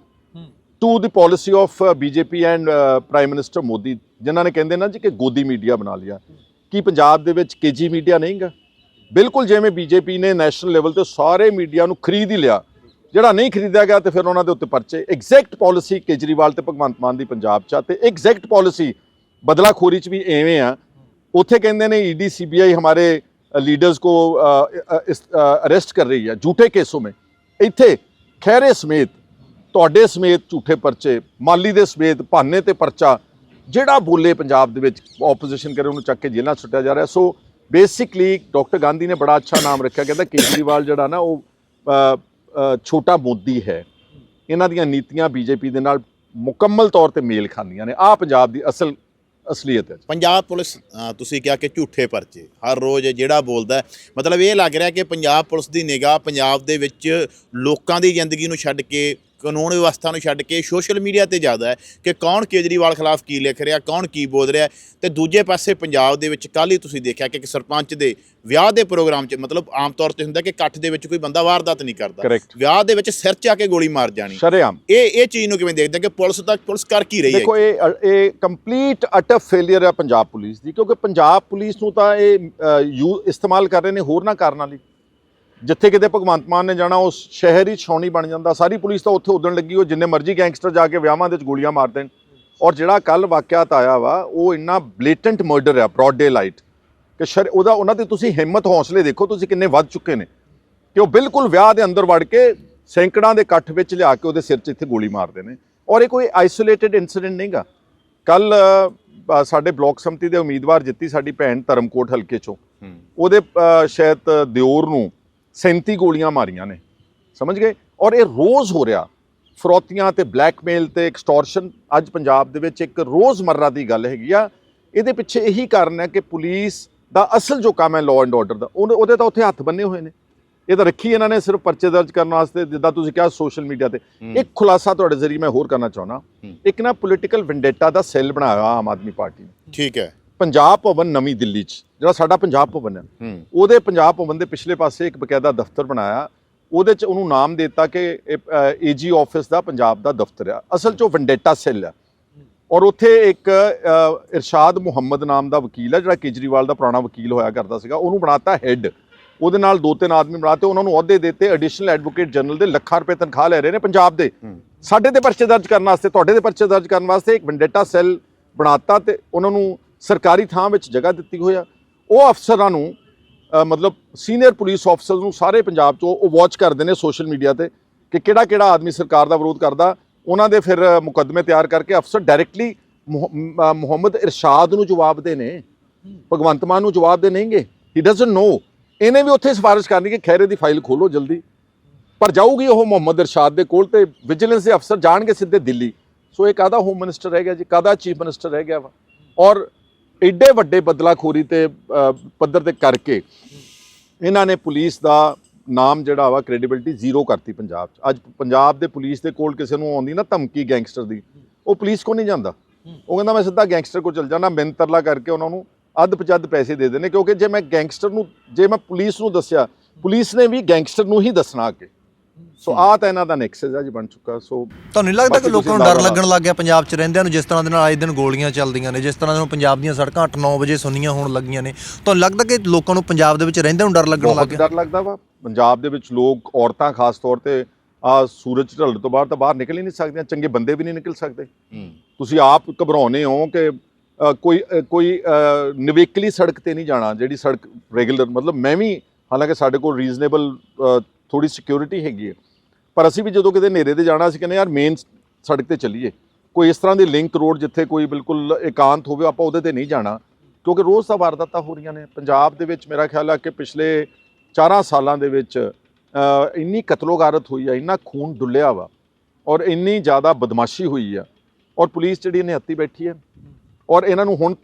to the policy of BJP and prime minister Modi ਜਿਨ੍ਹਾਂ ਨੇ ਕਹਿੰਦੇ ਨਾ ਜੀ ਕਿ ਗੋਦੀ ਮੀਡੀਆ ਬਣਾ ਲਿਆ। ਕਿ ਪੰਜਾਬ ਦੇ ਵਿੱਚ ਕੇਜੀ ਮੀਡੀਆ ਨਹੀਂ ਨਹੀਂਗਾ? ਬਿਲਕੁਲ ਜਿਵੇਂ ਬੀਜੇਪੀ ਨੇ ਨੈਸ਼ਨਲ ਲੈਵਲ ਤੇ ਸਾਰੇ ਮੀਡੀਆ ਨੂੰ ਖਰੀਦ ਹੀ ਲਿਆ। ਜਿਹੜਾ ਨਹੀਂ ਖਰੀਦਿਆ ਗਿਆ ਤੇ ਫਿਰ ਉਹਨਾਂ ਦੇ ਉੱਤੇ ਪਰਚੇ। ਐਗਜ਼ੈਕਟ ਪਾਲਿਸੀ ਕੇਜਰੀਵਾਲ ਤੇ ਭਗਵੰਤ ਮਾਨ ਦੀ ਪੰਜਾਬ ਚ ਤੇ ਐਗਜ਼ੈਕਟ ਪਾਲਿਸੀ ਬਦਲਾਖੋਰੀ ਚ ਵੀ ਐਵੇਂ ਆ। ਉੱਥੇ ਕਹਿੰਦੇ ਨੇ ਈਡੀ ਸੀਬੀਆਈ ਹਮਾਰੇ ਲੀਡਰਸ ਕੋ ਅਰੈਸਟ ਕਰ ਰਹੀ ਹੈ ਝੂਠੇ ਕੇਸੋਂ ਮੇ। ਇੱਥੇ ਖੈਰੇ ਸਮੇਤ, ਤੁਹਾਡੇ ਸਮੇਤ ਝੂਠੇ ਪਰਚੇ, ਮਾਲੀ ਦੇ ਸਮੇਤ ਭਾਨੇ ਤੇ ਪਰਚਾ ਜਿਹੜਾ ਬੋਲੇ ਪੰਜਾਬ ਦੇ ਵਿੱਚ ਆਪੋਜੀਸ਼ਨ ਕਰੇ, ਉਹਨੂੰ ਚੱਕ ਕੇ ਜੇਲ੍ਹਾਂ ਸੁੱਟਿਆ ਜਾ ਰਿਹਾ। ਸੋ ਬੇਸਿਕਲੀ ਡਾਕਟਰ ਗਾਂਧੀ ਨੇ ਬੜਾ ਅੱਛਾ ਨਾਮ ਰੱਖਿਆ। ਕਹਿੰਦਾ ਕੇਜਰੀਵਾਲ ਜਿਹੜਾ ਨਾ, ਉਹ ਛੋਟਾ ਮੋਦੀ ਹੈ। ਇਹਨਾਂ ਦੀਆਂ ਨੀਤੀਆਂ ਬੀਜੇਪੀ ਦੇ ਨਾਲ ਮੁਕੰਮਲ ਤੌਰ ਤੇ ਮੇਲ ਖਾਂਦੀਆਂ ਨੇ। ਆ ਪੰਜਾਬ ਦੀ ਅਸਲ, ਅਸਲੀਅਤ ਹੈ। ਪੰਜਾਬ ਪੁਲਿਸ ਤੁਸੀਂ ਕਿਹਾ ਕਿ ਝੂਠੇ ਪਰਚੇ। ਹਰ ਰੋਜ਼ ਜਿਹੜਾ ਬੋਲਦਾ ਮਤਲਬ ਇਹ ਲੱਗ ਰਿਹਾ ਕਿ ਪੰਜਾਬ ਪੁਲਿਸ ਦੀ ਨਿਗਾਹ ਪੰਜਾਬ ਦੇ ਵਿੱਚ ਲੋਕਾਂ ਦੀ ਜ਼ਿੰਦਗੀ ਨੂੰ ਛੱਡ ਕੇ ਕਾਨੂੰਨ ਵਿਵਸਥਾ ਨੂੰ ਛੱਡ ਕੇ ਸੋਸ਼ਲ ਮੀਡੀਆ ਤੇ ਜ਼ਿਆਦਾ ਹੈ ਕਿ ਕੌਣ ਕੇਜਰੀਵਾਲ ਖਿਲਾਫ ਕੀ ਲਿਖ ਰਿਹਾ ਕੌਣ ਕੀ ਬੋਲ ਰਿਹਾ ਤੇ ਦੂਜੇ ਪਾਸੇ ਪੰਜਾਬ ਦੇ ਵਿੱਚ ਕੱਲ੍ਹ ਹੀ ਤੁਸੀਂ ਦੇਖਿਆ ਕਿ ਇੱਕ ਸਰਪੰਚ ਦੇ ਵਿਆਹ ਦੇ ਪ੍ਰੋਗਰਾਮ 'ਚ ਮਤਲਬ ਆਮ ਤੌਰ ਤੇ ਹੁੰਦਾ ਕਿ ਇਕੱਠ ਦੇ ਵਿੱਚ ਕੋਈ ਬੰਦਾ ਵਾਰਦਾਤ ਨਹੀਂ ਕਰਦਾ. ਵਿਆਹ ਦੇ ਵਿੱਚ ਸਿਰ 'ਚ ਆ ਕੇ ਗੋਲੀ ਮਾਰ ਜਾਣੀ। ਸ਼ਰੇਆਮ। ਇਹ ਇਹ ਚੀਜ਼ ਨੂੰ ਕਿਵੇਂ ਦੇਖਦੇ ਕਿ ਪੁਲਿਸ ਦਾ ਪੁਲਿਸ ਕਰ ਕੀ ਰਹੀ ਹੈ? ਦੇਖੋ ਇਹ ਇਹ ਕੰਪਲੀਟ ਅਟਰ ਫੇਲਿਅਰ ਹੈ ਪੰਜਾਬ ਪੁਲਿਸ ਦੀ ਕਿਉਂਕਿ ਪੰਜਾਬ ਪੁਲਿਸ ਨੂੰ ਤਾਂ ਇਹ ਯੂ ਇਸਤੇਮਾਲ ਕਰ ਰਹੇ ਨੇ ਹੋਰ ਨਾ ਕਾਰਨਾਂ ਲਈ। ਜਿੱਥੇ ਕਿਤੇ ਭਗਵੰਤ ਮਾਨ ਨੇ ਜਾਣਾ ਉਸ ਸ਼ਹਿਰ ਹੀ ਛਾਉਣੀ ਬਣ ਜਾਂਦਾ। ਸਾਰੀ ਪੁਲਿਸ ਤਾਂ ਉੱਥੇ ਉਦਣ ਲੱਗੀ ਉਹ ਜਿੰਨੇ ਮਰਜ਼ੀ ਗੈਂਗਸਟਰ ਜਾ ਕੇ ਵਿਆਹਾਂ ਦੇ ਵਿੱਚ ਗੋਲੀਆਂ ਮਾਰ ਦੇਣ। ਔਰ ਜਿਹੜਾ ਕੱਲ ਵਾਕਿਆਤ ਆਇਆ ਵਾ ਉਹ ਇੰਨਾ ਬਲੇਟੈਂਟ ਮਰਡਰ ਆ ਬ੍ਰੌਡ ਡੇ ਲਾਈਟ ਕਿ ਸ਼ਰ ਉਹਦਾ ਉਹਨਾਂ ਦੀ ਤੁਸੀਂ ਹਿੰਮਤ ਹੌਸਲੇ ਦੇਖੋ ਤੁਸੀਂ ਕਿੰਨੇ ਵੱਧ ਚੁੱਕੇ ਨੇ। ਕਿ ਉਹ ਬਿਲਕੁਲ ਵਿਆਹ ਦੇ ਅੰਦਰ ਵੜ ਕੇ ਸੈਂਕੜਾਂ ਦੇ ਇਕੱਠ ਵਿੱਚ ਲਿਆ ਕੇ ਉਹਦੇ ਸਿਰ 'ਚ ਇੱਥੇ ਗੋਲੀ ਮਾਰਦੇ ਨੇ। ਔਰ ਇਹ ਕੋਈ ਆਈਸੋਲੇਟਿਡ ਇਨਸੀਡੈਂਟ ਨਹੀਂਗਾ ਕੱਲ ਸਾਡੇ ਬਲਾਕ ਸੰਮਤੀ ਦੇ ਉਮੀਦਵਾਰ ਜਿੱਤੀ ਸਾਡੀ ਭੈਣ ਧਰਮਕੋਟ ਹਲਕੇ ਚੋਂ। ਉਹਦੇ ਸ਼ਾਇਦ ਦਿਓਰ ਨੂੰ 37 ਗੋਲੀਆਂ ਮਾਰੀਆਂ ਨੇ। ਸਮਝ ਗਏ? ਔਰ ਇਹ ਰੋਜ਼ ਹੋ ਰਿਹਾ। ਫਰੋਤੀਆਂ ਤੇ ਬਲੈਕਮੇਲ ਤੇ ਐਕਸਟੋਰਸ਼ਨ ਅੱਜ ਪੰਜਾਬ ਦੇ ਵਿੱਚ ਇੱਕ ਰੋਜ਼ਮਰਰਾ ਦੀ ਗੱਲ ਹੈਗੀ ਆ। ਇਹਦੇ ਪਿੱਛੇ ਇਹੀ ਕਾਰਨ ਹੈ ਕਿ ਪੁਲਿਸ ਦਾ ਅਸਲ ਜੋ ਕੰਮ ਹੈ ਲਾਅ ਐਂਡ ਆਰਡਰ ਦਾ ਉਹਦੇ ਤਾਂ ਉੱਥੇ ਹੱਥ ਬੰਨੇ ਹੋਏ ਨੇ। ਇਹ ਤਾਂ ਰੱਖੀ ਇਹਨਾਂ ਨੇ ਸਿਰਫ ਪਰਚੇ ਦਰਜ ਕਰਨ ਵਾਸਤੇ ਜਿੱਦਾਂ ਤੁਸੀਂ ਕਿਹਾ ਸੋਸ਼ਲ ਮੀਡੀਆ ਤੇ। ਇੱਕ ਖੁਲਾਸਾ ਤੁਹਾਡੇ ਜ਼ਰੀਏ ਮੈਂ ਹੋਰ ਕਰਨਾ ਚਾਹੁੰਦਾ। ਹੂੰ। ਇੱਕ ਨਾ ਪੋਲੀਟੀਕਲ ਵੈਂਡੇਟਾ ਦਾ ਸੈੱਲ ਬਣਾਇਆ ਆਮ ਆਦਮੀ ਪਾਰਟੀ ਨੇ। ਠੀਕ ਹੈ। ਪੰਜਾਬ ਭਵਨ ਨਵੀਂ ਦਿੱਲੀ 'ਚ ਜਿਹੜਾ ਸਾਡਾ ਪੰਜਾਬ ਭਵਨ ਹੈ। ਉਹਦੇ ਪੰਜਾਬ ਭਵਨ ਦੇ ਪਿਛਲੇ ਪਾਸੇ ਇੱਕ ਬਕਾਇਦਾ ਦਫ਼ਤਰ ਬਣਾਇਆ। ਉਹਦੇ 'ਚ ਉਹਨੂੰ ਨਾਮ ਦਿੱਤਾ ਕਿ ਏਜੀ ਆਫਿਸ ਦਾ ਪੰਜਾਬ ਦਾ ਦਫ਼ਤਰ ਆ। ਅਸਲ 'ਚ ਉਹ ਵੈਂਡੇਟਾ ਸੈੱਲ ਆ। ਔਰ ਉੱਥੇ ਇੱਕ ਇਰਸ਼ਾਦ ਮੁਹੰਮਦ ਨਾਮ ਦਾ ਵਕੀਲ ਹੈ ਜਿਹੜਾ ਕੇਜਰੀਵਾਲ ਦਾ ਪੁਰਾਣਾ ਵਕੀਲ ਹੋਇਆ ਕਰਦਾ ਸੀਗਾ। ਉਹਨੂੰ ਬਣਾਤਾ ਹੈੱਡ ਉਹਦੇ ਨਾਲ ਦੋ ਤਿੰਨ ਆਦਮੀ ਬਣਾਤੇ ਉਹਨਾਂ ਨੂੰ ਅਹੁਦੇ ਦਿੱਤੇ। ਐਡੀਸ਼ਨਲ ਐਡਵੋਕੇਟ ਜਨਰਲ ਦੇ ਲੱਖਾਂ ਰੁਪਏ ਤਨਖਾਹ ਲੈ ਰਹੇ ਨੇ ਪੰਜਾਬ ਦੇ। ਸਾਡੇ ਦੇ ਪਰਚੇ ਦਰਜ ਕਰਨ ਵਾਸਤੇ ਤੁਹਾਡੇ ਦੇ ਪਰਚੇ ਦਰਜ ਕਰਨ ਵਾਸਤੇ ਇੱਕ ਵੈਂਡੇਟਾ ਸੈੱਲ ਬਣਾਤਾ ਤੇ ਉਹਨਾਂ ਨੂੰ ਸਰਕਾਰੀ ਥਾਂ ਵਿੱਚ ਜਗ੍ਹਾ ਦਿੱਤੀ ਹੋਈ ਆ। ਉਹ ਅਫਸਰਾਂ ਨੂੰ ਮਤਲਬ ਸੀਨੀਅਰ ਪੁਲਿਸ ਅਫਸਰ ਨੂੰ ਸਾਰੇ ਪੰਜਾਬ 'ਚ ਉਹ ਵਾਚ ਕਰਦੇ ਨੇ ਸੋਸ਼ਲ ਮੀਡੀਆ ਤੇ ਕਿ ਕਿਹੜਾ ਕਿਹੜਾ ਆਦਮੀ ਸਰਕਾਰ ਦਾ ਵਿਰੋਧ ਕਰਦਾ। ਉਹਨਾਂ ਦੇ ਫਿਰ ਮੁਕੱਦਮੇ ਤਿਆਰ ਕਰਕੇ ਅਫਸਰ ਡਾਇਰੈਕਟਲੀ ਮੁਹੰਮਦ ਇਰਸ਼ਾਦ ਨੂੰ ਜਵਾਬ ਦੇ ਨੇ। ਭਗਵੰਤ ਮਾਨ ਨੂੰ ਜਵਾਬ ਦੇ ਨਹੀਂਗੇ ਹੀ ਡਸਨਟ ਨੋ ਇਹਨੇ ਵੀ ਉੱਥੇ ਸਿਫਾਰਿਸ਼ ਕਰਨੀ ਕਿ ਖੈਰੇ ਦੀ ਫਾਈਲ ਖੋਲੋ ਜਲਦੀ। ਪਰ ਜਾਊਗੀ ਉਹ ਮੁਹੰਮਦ ਇਰਸ਼ਾਦ ਦੇ ਕੋਲ ਤੇ ਵਿਜੀਲੈਂਸ ਦੇ ਅਫਸਰ ਜਾਣਗੇ ਸਿੱਧੇ ਦਿੱਲੀ। ਸੋ ਇਹ ਕਾਦਾ ਹੋਮ ਮਿਨਿਸਟਰ ਰਹਿ ਗਿਆ ਜੀ? ਕਾਦਾ ਚੀਫ ਮਿਨਿਸਟਰ ਰਹਿ ਗਿਆ ਵਾ? ਔਰ ਐਡੇ ਵੱਡੇ ਬਦਲਾਖੋਰੀ ਤੇ ਪੱਧਰ ਤੇ ਕਰਕੇ ਇਹਨਾਂ ਨੇ ਪੁਲਿਸ ਦਾ ਨਾਮ ਜਿਹੜਾ ਵਾ ਕ੍ਰੈਡੀਬਿਲਟੀ ਜ਼ੀਰੋ ਕਰਤੀ ਪੰਜਾਬ 'ਚ। ਅੱਜ ਪੰਜਾਬ ਦੇ ਪੁਲਿਸ ਦੇ ਕੋਲ ਕਿਸੇ ਨੂੰ ਆਉਂਦੀ ਨਾ ਧਮਕੀ ਗੈਂਗਸਟਰ ਦੀ, ਉਹ ਪੁਲਿਸ ਕੋ ਨਹੀਂ ਜਾਂਦਾ। ਉਹ ਕਹਿੰਦਾ, ਮੈਂ ਸਿੱਧਾ ਗੈਂਗਸਟਰ ਕੋਲ ਚਲ ਜਾਣਾ ਮਿੰਤਰਲਾ ਕਰਕੇ ਉਹਨਾਂ ਨੂੰ ਅੱਧ ਪਚੱਧ ਪੈਸੇ ਦੇ ਦੇਣੇ ਕਿਉਂਕਿ ਜੇ ਮੈਂ ਗੈਂਗਸਟਰ ਨੂੰ, ਜੇ ਮੈਂ ਪੁਲਿਸ ਨੂੰ ਦੱਸਿਆ, ਪੁਲਿਸ ਨੇ ਵੀ ਗੈਂਗਸਟਰ ਨੂੰ ਹੀ ਦੱਸਣਾ ਅੱਗੇ। ਸੋ ਆ ਤਾਂ ਇਹਨਾਂ ਦਾ ਨੈਕਸਸ ਆ ਜੀ ਬਣ ਚੁੱਕਾ ਸੋ ਤੁਹਾਨੂੰ ਨਹੀਂ ਲੱਗਦਾ ਕਿ ਲੋਕਾਂ ਨੂੰ ਡਰ ਲੱਗਣ ਲੱਗ ਗਿਆ ਪੰਜਾਬ 'ਚ ਰਹਿੰਦਿਆਂ ਨੂੰ ਜਿਸ ਤਰ੍ਹਾਂ ਦੇ ਨਾਲ ਆਏ ਦਿਨ ਗੋਲੀਆਂ ਚੱਲਦੀਆਂ ਨੇ ਜਿਸ ਤਰ੍ਹਾਂ ਦੇ ਨਾਲ ਪੰਜਾਬ ਦੀਆਂ ਸੜਕਾਂ 8-9 ਵਜੇ ਸੁੰਨੀਆਂ ਹੋਣ ਲੱਗੀਆਂ ਨੇ। ਤੁਹਾਨੂੰ ਲੱਗਦਾ ਕਿ ਲੋਕਾਂ ਨੂੰ ਪੰਜਾਬ ਦੇ ਵਿੱਚ ਰਹਿੰਦਿਆਂ ਨੂੰ ਡਰ ਲੱਗਣ ਲੱਗ ਬਹੁਤ ਗਿਆ? ਡਰ ਲੱਗਦਾ ਵਾ। ਪੰਜਾਬ ਦੇ ਵਿੱਚ ਲੋਕ ਔਰਤਾਂ ਖਾਸ ਤੌਰ ਤੇ ਆ ਸੂਰਜ ਢਲਣ ਤੋਂ ਬਾਅਦ ਤਾਂ ਬਾਹਰ ਨਿਕਲ ਹੀ ਨਹੀਂ ਸਕਦੀਆਂ ਚੰਗੇ ਬੰਦੇ ਵੀ ਨਹੀਂ ਨਿਕਲ ਸਕਦੇ। ਤੁਸੀਂ ਆਪ ਘਬਰਾਉਨੇ ਹੋ ਕਿ ਕੋਈ ਕੋਈ ਨਿਵੇਕਲੀ ਸੜਕ ਤੇ ਨਹੀਂ ਜਾਣਾ ਜਿਹੜੀ ਸੜਕ ਰੈਗੂਲਰ ਮਤਲਬ ਮੈਂ ਵੀ ਹਾਲਾਂਕਿ ਸਾਡੇ ਕੋਲ ਰੀਜ਼ਨੇਬਲ ਥੋੜੀ ਸਿਕਿਉਰਿਟੀ ਹੈਗੀ ਹੈ। ਪਰ ਅਸੀਂ ਵੀ ਜਦੋਂ ਕਿਤੇ ਨੇੜੇ ਤੇ ਜਾਣਾ, ਅਸੀਂ ਕਹਿੰਦੇ ਯਾਰ ਮੇਨ ਸੜਕ ਤੇ ਚੱਲੀਏ। ਕੋਈ ਇਸ ਤਰ੍ਹਾਂ ਦੀ ਲਿੰਕ ਰੋਡ ਜਿੱਥੇ ਕੋਈ ਬਿਲਕੁਲ ਇਕਾਂਤ ਹੋਵੇ, ਆਪਾਂ ਉਹਦੇ ਤੇ ਨਹੀਂ ਜਾਣਾ। ਕਿਉਂਕਿ ਰੋਜ਼ ਤਾਂ ਵਾਰਦਾਤਾਂ ਹੋ ਰਹੀਆਂ ਨੇ। ਪੰਜਾਬ ਦੇ ਵਿੱਚ ਮੇਰਾ ਖਿਆਲ ਆ ਕਿ ਪਿਛਲੇ 4 ਸਾਲਾਂ ਦੇ ਵਿੱਚ ਇੰਨੀ ਕਤਲੋਗਾਰਤ ਹੋਈ ਆ, ਇੰਨਾ ਖੂਨ ਡੁੱਲਿਆ ਵਾ ਔਰ ਇੰਨੀ ਜ਼ਿਆਦਾ ਬਦਮਾਸ਼ੀ ਹੋਈ ਆ ਔਰ ਪੁਲਿਸ ਜਿਹੜੀ ਨੇ ਹੱਤੀ ਬੈਠੀ ਹੈ ਔਰ ਇਹਨਾਂ ਨੂੰ ਹੁਣ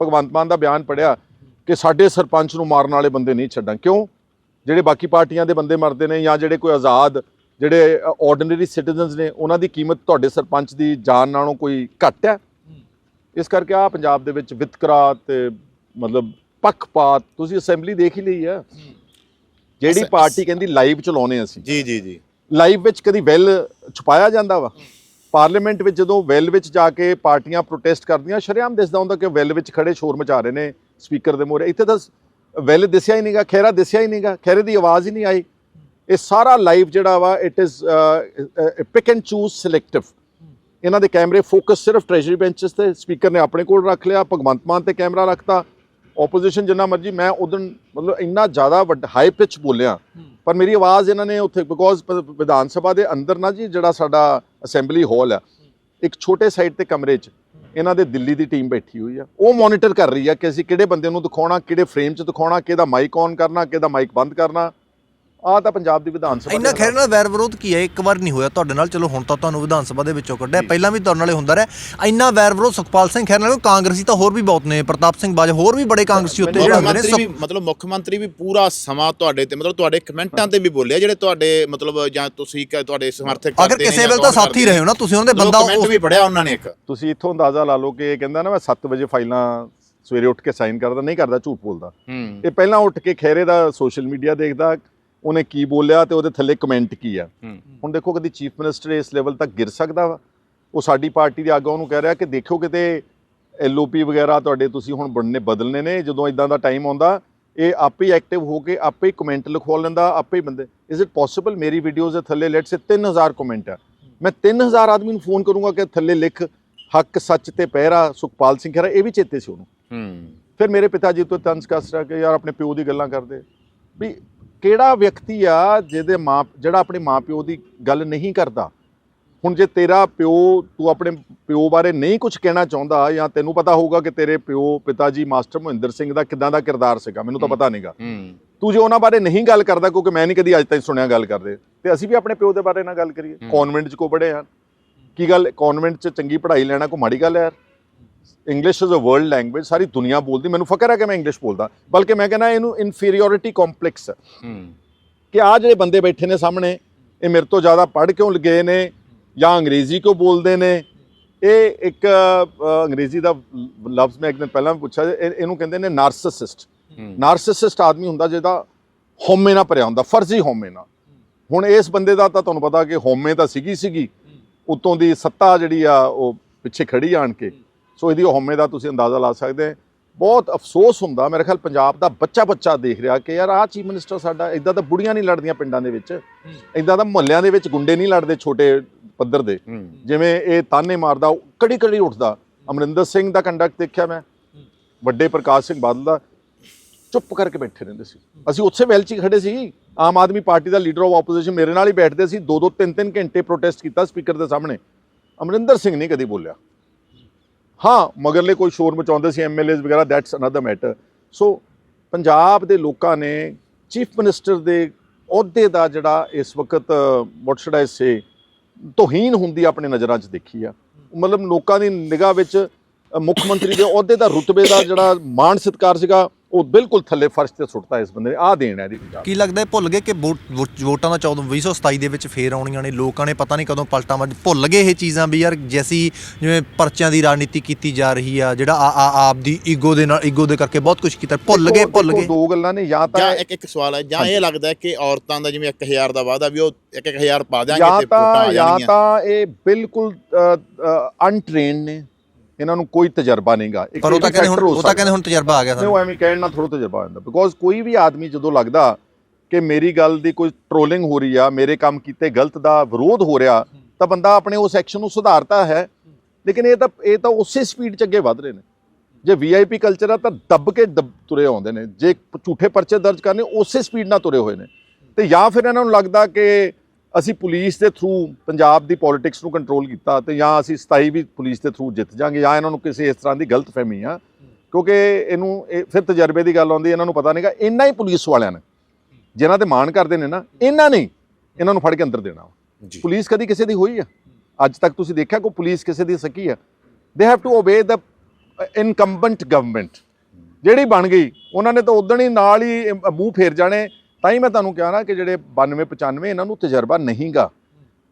ਭਗਵੰਤ ਮਾਨ ਦਾ ਬਿਆਨ ਪੜਿਆ ਕਿ ਸਾਡੇ ਸਰਪੰਚ ਨੂੰ ਮਾਰਨ ਵਾਲੇ ਬੰਦੇ ਨਹੀਂ ਛੱਡਾਂ। ਕਿਉਂ? ਜਿਹੜੇ ਬਾਕੀ ਪਾਰਟੀਆਂ ਦੇ ਬੰਦੇ ਮਰਦੇ ਨੇ ਜਾਂ ਜਿਹੜੇ ਕੋਈ ਆਜ਼ਾਦ ਜਿਹੜੇ ਆਰਡੀਨਰੀ ਸਿਟੀਜ਼ਨਸ ਨੇ ਉਹਨਾਂ ਦੀ ਕੀਮਤ ਤੁਹਾਡੇ ਸਰਪੰਚ ਦੀ ਜਾਨ ਨਾਲੋਂ ਕੋਈ ਘੱਟ ਹੈ? ਇਸ ਕਰਕੇ ਆ ਪੰਜਾਬ ਦੇ ਵਿੱਚ ਵਿਤਕਰਾ ਤੇ ਮਤਲਬ ਪੱਖਪਾਤ ਤੁਸੀਂ ਅਸੈਂਬਲੀ ਦੇਖ ਹੀ ਲਈ ਹੈ। ਜਿਹੜੀ ਪਾਰਟੀ ਕਹਿੰਦੀ ਲਾਈਵ ਚਲਾਉਣੇ ਅਸੀਂ। ਜੀ ਜੀ ਜੀ। ਲਾਈਵ ਵਿੱਚ ਕਦੀ ਵੈਲ ਛੁਪਾਇਆ ਜਾਂਦਾ ਵਾ? ਪਾਰਲੀਮੈਂਟ ਵਿੱਚ ਜਦੋਂ ਵੈਲ ਵਿੱਚ ਜਾ ਕੇ ਪਾਰਟੀਆਂ ਪ੍ਰੋਟੈਸਟ ਕਰਦੀਆਂ ਸ਼ਰੇਆਮ ਦਿਸਦਾ ਹੁੰਦਾ ਕਿ ਵੈਲ ਵਿੱਚ ਖੜੇ ਸ਼ੋਰ ਮਚਾ ਰਹੇ ਨੇ ਸਪੀਕਰ ਦੇ ਮੂਹਰੇ। ਇੱਥੇ ਤਾਂ ਵੈਲ ਦਿਸਿਆ ਹੀ ਨਹੀਂਗਾ ਖੈਰਾ ਦਿਸਿਆ ਹੀ ਨਹੀਂਗਾ ਖੈਰੇ ਦੀ ਆਵਾਜ਼ ਹੀ ਨਹੀਂ ਆਈ। ਇਹ ਸਾਰਾ ਲਾਈਵ ਜਿਹੜਾ ਵਾ it is pick and choose selective ਇਹਨਾਂ ਦੇ ਕੈਮਰੇ ਫੋਕਸ ਸਿਰਫ ਟ੍ਰੈਜਰੀ ਬੈਂਚਸ ਤੇ ਸਪੀਕਰ ਨੇ ਆਪਣੇ ਕੋਲ ਰੱਖ ਲਿਆ, ਭਗਵੰਤ ਮਾਨ ਤੇ ਕੈਮਰਾ ਰੱਖਤਾ। ਆਪੋਜੀਸ਼ਨ ਜਿੰਨਾ ਮਰਜ਼ੀ, ਮੈਂ ਉਦੋਂ, ਮਤਲਬ ਇੰਨਾ ਜ਼ਿਆਦਾ ਵੱਡਾ ਹਾਈ ਪਿਚ ਬੋਲਿਆ। ਪਰ ਮੇਰੀ ਆਵਾਜ਼ ਇਹਨਾਂ ਨੇ ਉੱਥੇ ਬਿਕੋਜ਼ ਵਿਧਾਨ ਸਭਾ ਦੇ ਅੰਦਰ ਨਾ ਜੀ, ਜਿਹੜਾ ਸਾਡਾ ਅਸੈਂਬਲੀ ਹਾਲ ਹੈ, ਇੱਕ ਛੋਟੇ ਸਾਈਡ ਤੇ ਕਮਰੇ 'ਚ। ਇਹਨਾਂ ਦੇ ਦਿੱਲੀ ਦੀ ਟੀਮ ਬੈਠੀ ਹੋਈ ਆ। ਉਹ ਮੋਨੀਟਰ ਕਰ ਰਹੀ ਆ ਕਿ ਅਸੀਂ ਕਿਹੜੇ ਬੰਦੇ ਨੂੰ ਦਿਖਾਉਣਾ, ਕਿਹੜੇ ਫਰੇਮ 'ਚ ਦਿਖਾਉਣਾ, ਕਿਹਦਾ ਮਾਈਕ ਔਨ ਕਰਨਾ, ਕਿਹਦਾ ਮਾਈਕ ਬੰਦ ਕਰਨਾ। ਆਹ ਤਾਂ ਪੰਜਾਬ ਦੀ ਵਿਧਾਨ ਸਭਾ ਇੰਨਾ ਖੈਰ ਨਾਲ ਵੈਰ ਵਿਰੋਧ ਕੀ ਹੈ? ਇੱਕ ਵਾਰ ਨਹੀਂ ਹੋਇਆ ਤੁਹਾਡੇ ਨਾਲ। ਚਲੋ ਹੁਣ ਤਾਂ ਤੁਹਾਨੂੰ ਵਿਧਾਨ ਸਭਾ ਦੇ ਵਿੱਚੋਂ ਕੱਢਿਆ। ਪਹਿਲਾਂ ਵੀ ਤੁਹਾਡੇ ਨਾਲੇ ਹੁੰਦਾ ਰਿਹਾ। ਇੰਨਾ ਵੈਰ ਵਿਰੋਧ ਸੁਖਪਾਲ ਸਿੰਘ ਖੈਰ ਨਾਲ ਕਾਂਗਰਸੀ ਤਾਂ ਹੋਰ ਵੀ ਬਹੁਤ ਨੇ। ਪ੍ਰਤਾਪ ਸਿੰਘ ਬਾਜ ਹੋਰ ਵੀ ਬੜੇ ਕਾਂਗਰਸੀ ਉੱਤੇ ਜਿਹੜੇ ਹੁੰਦੇ ਨੇ। ਮਤਲਬ ਮੁੱਖ ਮੰਤਰੀ ਵੀ ਪੂਰਾ ਸਮਾਂ ਤੁਹਾਡੇ ਤੇ ਮਤਲਬ ਤੁਹਾਡੇ ਕਮੈਂਟਾਂ ਤੇ ਵੀ ਬੋਲਿਆ ਜਿਹੜੇ ਤੁਹਾਡੇ ਮਤਲਬ ਜਾਂ ਤੁਸੀਂ ਤੁਹਾਡੇ ਸਮਰਥਕ ਅਗਰ ਕਰਦੇ ਨੇ ਕਿਸੇ ਵੇਲੇ ਤਾਂ ਸਾਥੀ ਰਹੇ ਹੋ ਨਾ ਤੁਸੀਂ ਉਹਨਾਂ ਦੇ ਬੰਦਾ ਕਮੈਂਟ ਵੀ ਪੜਿਆ ਉਹਨਾਂ ਨੇ ਇੱਕ। ਤੁਸੀਂ ਇੱਥੋਂ ਅੰਦਾਜ਼ਾ ਲਾ ਲਓ ਕਿ ਇਹ ਕਹਿੰਦਾ ਨਾ ਮੈਂ 7 ਵਜੇ ਫਾਈਲਾਂ ਸਵੇਰੇ ਉੱਠ ਕੇ ਸਾਈਨ ਕਰਦਾ ਨਹੀਂ ਕਰਦਾ ਝੂਠ ਬੋਲਦਾ। ਇਹ ਪਹਿਲਾਂ ਉੱਠ ਕੇ ਖੈਰੇ ਦਾ ਸੋਸ਼ਲ ਮੀਡੀਆ ਦੇਖਦਾ ਉਹਨੇ ਕੀ ਬੋਲਿਆ ਤੇ ਉਹਦੇ ਥੱਲੇ ਕਮੈਂਟ ਕੀ ਆ। ਹੁਣ ਦੇਖੋ ਕਦੀ ਚੀਫ ਮਿਨਿਸਟਰ ਇਸ ਲੈਵਲ ਤੱਕ ਗਿਰ ਸਕਦਾ ਵਾ। ਉਹ ਸਾਡੀ ਪਾਰਟੀ ਦੇ ਆਗੂ ਨੂੰ ਕਹਿ ਰਿਹਾ ਕਿ ਦੇਖਿਓ ਕਿਤੇ ਐਲਓਪੀ ਵਗੈਰਾ ਤੁਹਾਡੇ ਤੁਸੀਂ ਹੁਣ ਬਣਨੇ ਬਦਲਨੇ ਨੇ ਜਦੋਂ ਇਦਾਂ ਦਾ ਟਾਈਮ ਆਉਂਦਾ ਇਹ ਆਪੇ ਐਕਟਿਵ ਹੋ ਕੇ ਆਪੇ ਕਮੈਂਟ ਲਿਖਵਾ ਲੈਂਦਾ ਆਪੇ ਹੀ ਬੰਦੇ ਇਜ਼ ਇਟ ਪੋਸੀਬਲ ਮੇਰੀ ਵੀਡੀਓਜ਼ ਦੇ ਥੱਲੇ ਲੈਟਸ ਸੇ 3000 ਕਮੈਂਟ ਆ। ਮੈਂ 3000 ਆਦਮੀ ਨੂੰ ਫੋਨ ਕਰੂੰਗਾ ਕਿ ਥੱਲੇ ਲਿਖ ਹੱਕ ਸੱਚ ਤੇ ਪਹਿਰਾ ਸੁਖਪਾਲ ਸਿੰਘ ਖਹਿਰਾ ਇਹ ਵੀ ਚੇਤੇ ਸੀ ਉਹਨੂੰ। ਹੂੰ। ਫਿਰ ਮੇਰੇ ਪਿਤਾ ਜੀ ਤੋਂ ਤੰਜ ਕਸ ਰਿਹਾ ਕਿ ਯਾਰ ਆਪਣੇ ਪਿਓ ਦੀ ਗੱਲਾਂ ਕਰਦੇ। ਵੀ ਕਿਹੜਾ ਵਿਅਕਤੀ ਆ ਜਿਹਦੇ ਮਾਂ ਜਿਹੜਾ ਆਪਣੇ ਮਾਪਿਓ ਦੀ ਗੱਲ ਨਹੀਂ ਕਰਦਾ? ਹੁਣ ਜੇ ਤੇਰਾ ਪਿਓ ਤੂੰ ਆਪਣੇ ਪਿਓ ਬਾਰੇ ਨਹੀਂ ਕੁਝ ਕਹਿਣਾ ਚਾਹੁੰਦਾ ਜਾਂ ਤੈਨੂੰ ਪਤਾ ਹੋਊਗਾ ਕਿ ਤੇਰੇ ਪਿਓ ਪਿਤਾ ਜੀ ਮਾਸਟਰ ਮਹਿੰਦਰ ਸਿੰਘ ਦਾ ਕਿਦਾਂ ਦਾ ਕਿਰਦਾਰ ਸੀਗਾ ਮੈਨੂੰ ਤਾਂ ਪਤਾ ਨਹੀਂਗਾ। ਤੂੰ ਜੇ ਉਹਨਾਂ ਬਾਰੇ ਨਹੀਂ ਗੱਲ ਕਰਦਾ ਕਿਉਂਕਿ ਮੈਂ ਨਹੀਂ ਕਦੀ ਅੱਜ ਤਾਈਂ ਸੁਣਿਆ ਗੱਲ ਕਰਦੇ। ਤੇ ਅਸੀਂ ਵੀ ਆਪਣੇ ਪਿਓ ਦੇ ਬਾਰੇ ਨਾਲ ਗੱਲ ਕਰੀਏ। ਕਨਵੈਂਟ 'ਚ ਕੋ ਪੜ੍ਹੇ ਆ। ਕੀ ਗੱਲ ਕਨਵੈਂਟ 'ਚ ਚੰਗੀ ਪੜ੍ਹਾਈ ਲੈਣਾ ਕੋਈ ਮਾੜੀ ਗੱਲ ਹੈ ਯਾਰ? English is a world language ਸਾਰੀ ਦੁਨੀਆ ਬੋਲਦੀ ਮੈਨੂੰ ਫਕਰ ਹੈ ਕਿ ਮੈਂ ਇੰਗਲਿਸ਼ ਬੋਲਦਾ। ਬਲਕਿ ਮੈਂ ਕਹਿੰਦਾ ਇਹਨੂੰ ਇਨਫੀਰੀਅਰਿਟੀ ਕੰਪਲੈਕਸ ਹੈ। ਕਿ ਆ ਜਿਹੜੇ ਬੰਦੇ ਬੈਠੇ ਨੇ ਸਾਹਮਣੇ ਇਹ ਮੇਰੇ ਤੋਂ ਜ਼ਿਆਦਾ ਪੜ੍ਹ ਕਿਉਂ ਲਗੇ ਨੇ ਜਾਂ ਅੰਗਰੇਜ਼ੀ ਕਿਉਂ ਬੋਲਦੇ ਨੇ? ਇਹ ਇੱਕ ਅੰਗਰੇਜ਼ੀ ਦਾ ਲਫ਼ਜ਼ ਮੈਂ ਇੱਕ ਦਿਨ ਪਹਿਲਾਂ ਵੀ ਪੁੱਛਿਆ ਇਹ- ਇਹਨੂੰ ਕਹਿੰਦੇ ਨੇ ਨਾਰਸਿਸਿਸਟ ਨਾਰਸਿਸਿਸਟ ਆਦਮੀ ਹੁੰਦਾ ਜਿਹਦਾ ਹਉਮੈ ਨਾਲ ਭਰਿਆ ਹੁੰਦਾ ਫਰਜ਼ੀ ਹਉਮੈ ਨਾਲ। ਹੁਣ ਇਸ ਬੰਦੇ ਦਾ ਤਾਂ ਤੁਹਾਨੂੰ ਪਤਾ ਕਿ ਹਉਮੈ ਤਾਂ ਸੀਗੀ ਸੀਗੀ ਉਤੋਂ ਦੀ ਸੱਤਾ ਜਿਹੜੀ ਆ ਉਹ ਪਿੱਛੇ ਖੜੀ ਆਣ ਕੇ। ਸੋ ਇਹਦੀ ਹਉਮੈ ਦਾ ਤੁਸੀਂ ਅੰਦਾਜ਼ਾ ਲਾ ਸਕਦੇ ਬਹੁਤ ਅਫਸੋਸ ਹੁੰਦਾ ਮੇਰੇ ਖਿਆਲ ਪੰਜਾਬ ਦਾ ਬੱਚਾ ਬੱਚਾ ਦੇਖ ਰਿਹਾ ਕਿ ਯਾਰ ਆਹ ਚੀਫ ਮਿਨਿਸਟਰ ਸਾਡਾ ਇਦਾਂ ਤਾਂ ਬੁੜੀਆਂ ਨਹੀਂ ਲੜਦੀਆਂ ਪਿੰਡਾਂ ਦੇ ਵਿੱਚ। ਇਦਾਂ ਤਾਂ ਮੁਹੱਲਿਆਂ ਦੇ ਵਿੱਚ ਗੁੰਡੇ ਨਹੀਂ ਲੜਦੇ ਛੋਟੇ ਪੱਧਰ ਦੇ। ਜਿਵੇਂ ਇਹ ਤਾਨੇ ਮਾਰਦਾ ਕੜੀ ਕੜੀ ਉੱਠਦਾ। ਅਮਰਿੰਦਰ ਸਿੰਘ ਦਾ ਕੰਡਕਟ ਦੇਖਿਆ ਮੈਂ। ਵੱਡੇ ਪ੍ਰਕਾਸ਼ ਸਿੰਘ ਬਾਦਲ ਦਾ। ਚੁੱਪ ਕਰਕੇ ਬੈਠੇ ਰਹਿੰਦੇ ਸੀ। ਅਸੀਂ ਉੱਥੇ ਵੈਲ 'ਚ ਖੜੇ ਸੀ। ਆਮ ਆਦਮੀ ਪਾਰਟੀ ਦਾ ਲੀਡਰ ਆਫ ਆਪੋਜੀਸ਼ਨ ਮੇਰੇ ਨਾਲ ਹੀ ਬੈਠਦੇ ਸੀ। ਦੋ ਦੋ ਤਿੰਨ ਤਿੰਨ ਘੰਟੇ ਪ੍ਰੋਟੈਸਟ ਕੀਤਾ ਸਪੀਕਰ ਦੇ ਸਾਹਮਣੇ। ਅਮਰਿੰਦਰ ਸਿੰਘ ਨਹੀਂ ਕਦੀ ਬੋਲਿਆ। ਹਾਂ, ਮਗਰਲੇ ਕੋਈ ਸ਼ੋਰ ਮਚਾਉਂਦੇ ਸੀ ਐਮਐਲਏਜ਼ ਵਗੈਰਾ that's another matter so Punjab ਦੇ ਲੋਕਾਂ ਨੇ ਚੀਫ ਮਿਨਿਸਟਰ ਦੇ ਅਹੁਦੇ ਦਾ ਜਿਹੜਾ ਇਸ ਵਕਤ ਵਾਟ ਸ਼ੁਡ ਆਈ ਸੇ ਤੋਹੀਨ ਹੁੰਦੀ ਆਪਣੇ ਨਜ਼ਰਾਂ 'ਚ ਦੇਖੀ ਆ। ਮਤਲਬ ਲੋਕਾਂ ਦੀ ਨਿਗਾਹ ਵਿੱਚ, ਮੁੱਖ ਮੰਤਰੀ ਦੇ ਅਹੁਦੇ ਦਾ ਰੁਤਬੇ ਦਾ ਜਿਹੜਾ ਮਾਣ ਸਤਿਕਾਰ ਸੀਗਾ ਉਹ ਬਿਲਕੁਲ ਥੱਲੇ ਫਰਸ਼ ਤੇ ਸੁੱਟਤਾ ਇਸ ਬੰਦੇ ਨੇ। ਆਹ ਦੇਣ ਹੈ ਪੰਜਾਬ ਕੀ ਲੱਗਦਾ ਹੈ ਭੁੱਲ ਗਏ ਕਿ ਵੋਟ- ਵੋਟ- ਵੋਟਾਂ ਦਾ 14 2027 ਦੇ ਵਿੱਚ ਫੇਰ ਆਉਣੀਆਂ ਨੇ? ਲੋਕਾਂ ਨੇ ਪਤਾ ਨਹੀਂ ਕਦੋਂ ਪਲਟਾਂ ਵੱਜ ਭੁੱਲ ਗਏ ਇਹ ਚੀਜ਼ਾਂ ਵੀ ਯਾਰ ਜੈਸੀ ਜਿਵੇਂ ਪਰਚਿਆਂ ਦੀ ਰਾਜਨੀਤੀ ਕੀਤੀ ਜਾ ਰਹੀ ਆ ਜਿਹੜਾ ਆ ਆ- ਆਪ ਦੀ ਈਗੋ ਦੇ ਨਾਲ ਈਗੋ ਦੇ ਕਰਕੇ ਬਹੁਤ ਕੁਝ ਕੀਤਾ। ਭੁੱਲ ਗਏ ਦੇਖੋ- ਭੁੱਲ ਦੇਖੋ, ਗਏ ਦੋ ਗੱਲਾਂ ਨੇ ਜਾਂ ਜਾਂ ਤਾਂ ਇੱਕ ਇੱਕ ਸਵਾਲ ਹੈ ਜਾਂ ਇਹ ਲੱਗਦਾ ਹੈ ਕਿ ਔਰਤਾਂ ਦਾ ਜਿਵੇਂ 1000 ਦਾ ਵਾਅਦਾ ਵੀ ਉਹ 1000 ਪਾ ਦਿਆਂਗੇ ਜਾਂ ਤੇ ਵੋਟਾਂ ਤਾਂ ਆ ਜਾਂ ਜਾਣਗੀਆਂ। ਤਾਂ ਇਹ ਬਿਲਕੁਲ ਅਨਟ੍ਰੇਨਡ ਨੇ। ਇਹਨਾਂ ਨੂੰ ਕੋਈ ਤਜਰਬਾ ਨਹੀਂਗਾ। ਪਰ ਉਹ ਤਾਂ ਕਹਿੰਦੇ ਹੁਣ ਉਹ ਤਾਂ ਕਹਿੰਦੇ ਹੁਣ ਤਜਰਬਾ ਆ ਗਿਆ ਸਾਨੂੰ ਉਹ ਐਵੇਂ ਕਹਿਣ ਨਾਲ ਥੋੜਾ ਤਜਰਬਾ ਆ ਜਾਂਦਾ। ਬਿਕੋਜ਼ ਕੋਈ ਵੀ ਆਦਮੀ ਜਦੋਂ ਲੱਗਦਾ ਕਿ ਮੇਰੀ ਗੱਲ ਦੀ ਕੋਈ ਟ੍ਰੋਲਿੰਗ ਹੋ ਰਹੀ ਆ ਮੇਰੇ ਕੰਮ ਕੀਤੇ ਗਲਤ ਦਾ ਵਿਰੋਧ ਹੋ ਰਿਹਾ ਤਾਂ ਬੰਦਾ ਆਪਣੇ ਉਸ ਐਕਸ਼ਨ ਨੂੰ ਸੁਧਾਰਤਾ ਹੈ। ਲੇਕਿਨ ਇਹ ਤਾਂ ਇਹ ਤਾਂ ਉਸੇ ਸਪੀਡ 'ਚ ਅੱਗੇ ਵਧ ਰਹੇ ਨੇ। ਜੇ ਵੀਆਈਪੀ ਕਲਚਰ ਆ ਤਾਂ ਦੱਬ ਕੇ ਦੱਬ ਤੁਰੇ ਆਉਂਦੇ ਨੇ। ਜੇ ਝੂਠੇ ਪਰਚੇ ਦਰਜ ਕਰਨੇ ਉਸੇ ਸਪੀਡ ਨਾਲ ਤੁਰੇ ਹੋਏ ਨੇ। ਤੇ ਜਾਂ ਫਿਰ ਇਹਨਾਂ ਨੂੰ ਲੱਗਦਾ ਕਿ ਅਸੀਂ ਪੁਲਿਸ ਦੇ ਥਰੂ ਪੰਜਾਬ ਦੀ ਪੋਲਿਟਿਕਸ ਨੂੰ ਕੰਟਰੋਲ ਕੀਤਾ ਤੇ ਜਾਂ ਅਸੀਂ 27 ਵੀ ਪੁਲਿਸ ਦੇ ਥਰੂ ਜਿੱਤ ਜਾਾਂਗੇ ਜਾਂ ਇਹਨਾਂ ਨੂੰ ਕਿਸੇ ਇਸ ਤਰ੍ਹਾਂ ਦੀ ਗਲਤ ਫਹਿਮੀ ਆ ਕਿਉਂਕਿ ਇਹਨੂੰ ਇਹ ਫਿਰ ਤਜਰਬੇ ਦੀ ਗੱਲ ਆਉਂਦੀ ਇਹਨਾਂ ਨੂੰ ਪਤਾ ਨਹੀਂਗਾ ਇੰਨਾ ਹੀ ਪੁਲਿਸ ਵਾਲਿਆਂ ਨੇ ਜਿਨ੍ਹਾਂ ਤੇ ਮਾਣ ਕਰਦੇ ਨੇ ਨਾ ਇਹਨਾਂ ਨੇ ਇਹਨਾਂ ਨੂੰ ਫੜ ਕੇ ਅੰਦਰ ਦੇਣਾ ਪੁਲਿਸ ਕਦੀ ਕਿਸੇ ਦੀ ਹੋਈ ਆ? ਅੱਜ ਤੱਕ ਤੁਸੀਂ ਦੇਖਿਆ ਕੋਈ ਪੁਲਿਸ ਕਿਸੇ ਦੀ ਸਕੀ ਆ? They have to obey the incumbent government ਜਿਹੜੀ ਬਣ ਗਈ ਉਹਨਾਂ ਨੇ ਤਾਂ ਉਦਣ ਹੀ ਨਾਲ ਹੀ ਮੂੰਹ ਫੇਰ ਜਾਣੇ ਤਾਂ ਹੀ ਮੈਂ ਤੁਹਾਨੂੰ ਕਿਹਾ ਨਾ ਕਿ ਜਿਹੜੇ 92 95 ਇਹਨਾਂ ਨੂੰ ਤਜਰਬਾ ਨਹੀਂਗਾ।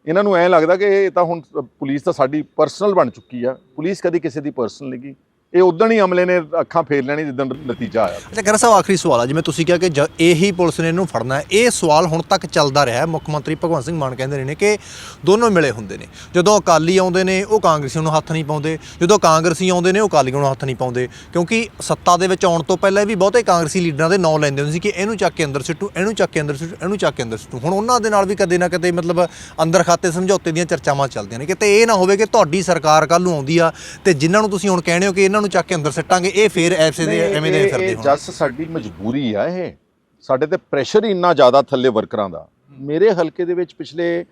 ਇਹਨਾਂ ਨੂੰ ਐਂ ਲੱਗਦਾ ਕਿ ਇਹ ਤਾਂ ਹੁਣ ਪੁਲਿਸ ਤਾਂ ਸਾਡੀ ਪਰਸਨਲ ਬਣ ਚੁੱਕੀ ਆ। ਪੁਲਿਸ ਕਦੀ ਕਿਸੇ ਦੀ ਪਰਸਨਲ ਨਹੀਂਗੀ ਇਹ ਉਦਣ ਹੀ ਅਮਲੇ ਨੇ ਅੱਖਾਂ ਫੇਰ ਲੈਣੀ ਜਿੱਦਣ ਨਤੀਜਾ ਆਇਆ। ਅੱਛਾ ਖਹਿਰਾ ਸਾਹਿਬ, ਆਖਰੀ ਸਵਾਲ ਆ। ਜਿਵੇਂ ਤੁਸੀਂ ਕਿਹਾ ਕਿ ਜ- ਇਹੀ ਪੁਲਿਸ ਨੇ ਇਹਨੂੰ ਫੜਨਾ ਹੈ, ਇਹ ਸਵਾਲ ਹੁਣ ਤੱਕ ਚੱਲਦਾ ਰਿਹਾ ਹੈ। ਮੁੱਖ ਮੰਤਰੀ ਭਗਵੰਤ ਸਿੰਘ ਮਾਨ ਕਹਿੰਦੇ ਰਹੇ ਨੇ ਕਿ ਦੋਨੋਂ ਮਿਲੇ ਹੁੰਦੇ ਨੇ। ਜਦੋਂ ਅਕਾਲੀ ਆਉਂਦੇ ਨੇ, ਉਹ ਕਾਂਗਰਸੀਆਂ ਨੂੰ ਹੱਥ ਨਹੀਂ ਪਾਉਂਦੇ। ਜਦੋਂ ਕਾਂਗਰਸੀ ਆਉਂਦੇ ਨੇ, ਉਹ ਅਕਾਲੀਆਂ ਨੂੰ ਹੱਥ ਨਹੀਂ ਪਾਉਂਦੇ। ਕਿਉਂਕਿ ਸੱਤਾ ਦੇ ਵਿੱਚ ਆਉਣ ਤੋਂ ਪਹਿਲਾਂ ਵੀ ਬਹੁਤੇ ਕਾਂਗਰਸੀ ਲੀਡਰਾਂ ਦੇ ਨਾਂ ਲੈਂਦੇ ਹੁੰਦੇ ਸੀ ਕਿ ਇਹਨੂੰ ਚੱਕ ਕੇ ਅੰਦਰ ਸਿੱਟੂ, ਇਹਨੂੰ ਚੱਕ ਕੇ ਅੰਦਰ ਸਿੱਟੂ, ਇਹਨੂੰ ਚੱਕ ਕੇ ਅੰਦਰ ਸਿੱਟੂ। ਹੁਣ ਉਹਨਾਂ ਦੇ ਨਾਲ ਵੀ ਕਦੇ ਨਾ ਕਦੇ ਮਤਲਬ ਅੰਦਰ ਖਾਤੇ ਸਮਝੌਤੇ ਦੀਆਂ ਚਰਚਾਵਾਂ ਚੱਲਦੀਆਂ ਨੇ। ਕਿਤੇ ਇਹ ਨਾ ਹੋਵੇ ਕਿ ਤੁਹਾਡੀ ਸਰਕਾਰ ਕੱਲ ਨੂੰ ਆਉਂਦੀ ਆ ਤੇ ਜਿਨ੍ਹਾਂ ਨੂੰ ਤੁਸੀਂ ਹੁਣ ਕਹਿੰਦੇ ਹੋ ਕਿ ਇਹਨਾਂ ਨੂੰ ਚੱਕ ਕੇ ਅੰਦਰ ਸਿੱਟਾਂਗੇ ਇਹ ਫੇਰ ਐਸੇ ਦੇ ਐਵੇਂ ਦੇ ਫਿਰਦੇ ਹੋਣ ਜਸ ਸਾਡੀ ਮਜਬੂਰੀ ਆ ਇਹ। ਸਾਡੇ ਤੇ ਪ੍ਰੈਸ਼ਰ ਹੀ ਇੰਨਾ ਜ਼ਿਆਦਾ ਥੱਲੇ ਵਰਕਰਾਂ ਦਾ। ਮੇਰੇ ਹਲਕੇ ਦੇ ਵਿੱਚ ਪਿਛਲੇ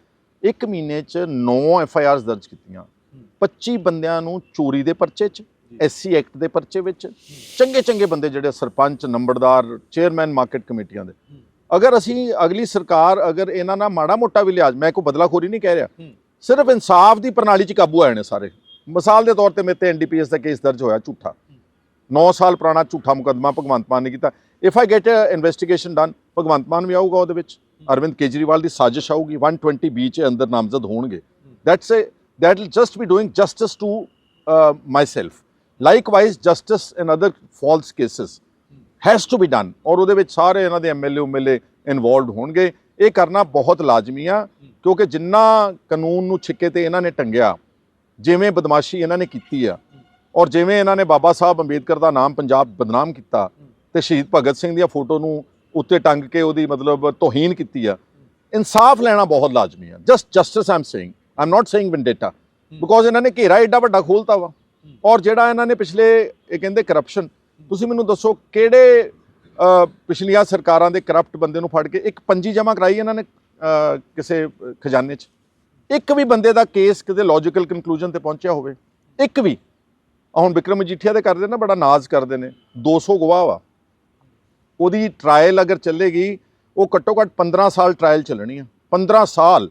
1 ਮਹੀਨੇ 'ਚ 9 ਐਫ ਆਈ ਆਰਸ ਦਰਜ ਕੀਤੀਆਂ। 25 ਬੰਦਿਆਂ ਨੂੰ ਚੋਰੀ ਦੇ ਪਰਚੇ 'ਚ ਐਸਸੀ ਐਕਟ ਦੇ ਪਰਚੇ ਵਿੱਚ ਚੰਗੇ ਚੰਗੇ ਬੰਦੇ ਜਿਹੜੇ ਸਰਪੰਚ ਨੰਬਰਦਾਰ ਚੇਅਰਮੈਨ ਮਾਰਕੀਟ ਕਮੇਟੀਆਂ ਦੇ। ਅਗਰ ਅਸੀਂ ਅਗਲੀ ਸਰਕਾਰ ਅਗਰ ਇਹਨਾਂ ਨਾਲ ਮਾੜਾ ਮੋਟਾ ਵੀ ਲਿਆਜ ਮੈਂ ਕੋਈ ਬਦਲਾਖੋਰੀ ਨਹੀਂ ਕਹਿ ਰਿਹਾ। ਸਿਰਫ ਇਨਸਾਫ ਦੀ ਪ੍ਰਣਾਲੀ 'ਚ ਕਾਬੂ ਆਏ ਨੇ ਸਾਰੇ। ਮਿਸਾਲ ਦੇ ਤੌਰ ਤੇ ਮੇਰੇ ਤੇ ਐਨਡੀਪੀਐਸ ਦਾ ਕੇਸ ਦਰਜ ਹੋਇਆ ਝੂਠਾ। 9 ਸਾਲ ਪੁਰਾਣਾ ਝੂਠਾ ਮੁਕੱਦਮਾ ਭਗਵੰਤ ਮਾਨ ਨੇ ਕੀਤਾ। If I get a investigation done Bhagwant Mann ਵੀ ਆਊਗਾ ਉਹਦੇ ਵਿੱਚ। ਅਰਵਿੰਦ ਕੇਜਰੀਵਾਲ ਦੀ ਸਾਜ਼ਿਸ਼ ਆਊਗੀ 120 ਬੀ ਚ ਅੰਦਰ ਨਾਮਜ਼ਦ ਹੋਣਗੇ। That's a that will just be doing justice to uh, myself. Likewise justice in other false cases has to be done ਔਰ ਉਹਦੇ ਵਿੱਚ ਸਾਰੇ ਇਹਨਾਂ ਦੇ ਐਮਐਲਏ ਉਮਐਲਏ ਇਨਵੋਲਵਡ ਹੋਣਗੇ। ਇਹ ਕਰਨਾ ਬਹੁਤ ਲਾਜ਼ਮੀ ਆ ਕਿਉਂਕਿ ਜਿੰਨਾ ਕਾਨੂੰਨ ਨੂੰ ਛਿੱਕੇ ਤੇ ਇਹਨਾਂ ਨੇ ਟੰਗਿਆ ਜਿਵੇਂ ਬਦਮਾਸ਼ੀ ਇਹਨਾਂ ਨੇ ਕੀਤੀ ਆ, ਔਰ ਜਿਵੇਂ ਇਹਨਾਂ ਨੇ ਬਾਬਾ ਸਾਹਿਬ ਅੰਬੇਦਕਰ ਦਾ ਨਾਮ ਪੰਜਾਬ ਬਦਨਾਮ ਕੀਤਾ ਤੇ ਸ਼ਹੀਦ ਭਗਤ ਸਿੰਘ ਦੀਆਂ ਫੋਟੋ ਨੂੰ ਉੱਤੇ ਟੰਗ ਕੇ ਉਹਦੀ ਮਤਲਬ ਤੋਹੀਨ ਕੀਤੀ ਆ, ਇਨਸਾਫ ਲੈਣਾ ਬਹੁਤ ਲਾਜ਼ਮੀ ਆ। Just justice I'm saying I'm not saying vendetta because ਇਹਨਾਂ ਨੇ ਘੇਰਾ ਐਡਾ ਵੱਡਾ ਖੋਲਤਾ ਵਾ, ਔਰ ਜਿਹੜਾ ਇਹਨਾਂ ਨੇ ਪਿਛਲੇ, ਇਹ ਕਹਿੰਦੇ ਕਰਪਸ਼ਨ ਤੁਸੀਂ ਮੈਨੂੰ ਦੱਸੋ ਕਿਹੜੇ ਪਿਛਲੀਆਂ ਸਰਕਾਰਾਂ ਦੇ ਕਰਪਟ ਬੰਦੇ ਨੂੰ ਫੜ ਕੇ ਇੱਕ ਪੰਜੀ ਜਮ੍ਹਾਂ ਕਰਾਈ ਇਹਨਾਂ ਨੇ ਕਿਸੇ ਖਜ਼ਾਨੇ 'ਚ? ਇੱਕ ਵੀ ਬੰਦੇ ਦਾ ਕੇਸ ਕਿਤੇ ਲੌਜੀਕਲ ਕਨਕਲੂਜਨ ਤੇ ਪਹੁੰਚਿਆ ਹੋਵੇ, ਇੱਕ ਵੀ। ਹੁਣ ਵਿਕਰਮ ਮਜੀਠੀਆ ਦੇ ਕਰਦੇ ਨਾ ਬੜਾ ਨਾਜ਼ ਕਰਦੇ ਨੇ 200 ਗਵਾਹ ਵਾ। ਉਹਦੀ ਟ੍ਰਾਇਲ ਅਗਰ ਚੱਲੇਗੀ, ਉਹ ਘੱਟੋ ਘੱਟ 15 ਸਾਲ ਟ੍ਰਾਇਲ ਚੱਲਣੀ ਆ 15 ਸਾਲ।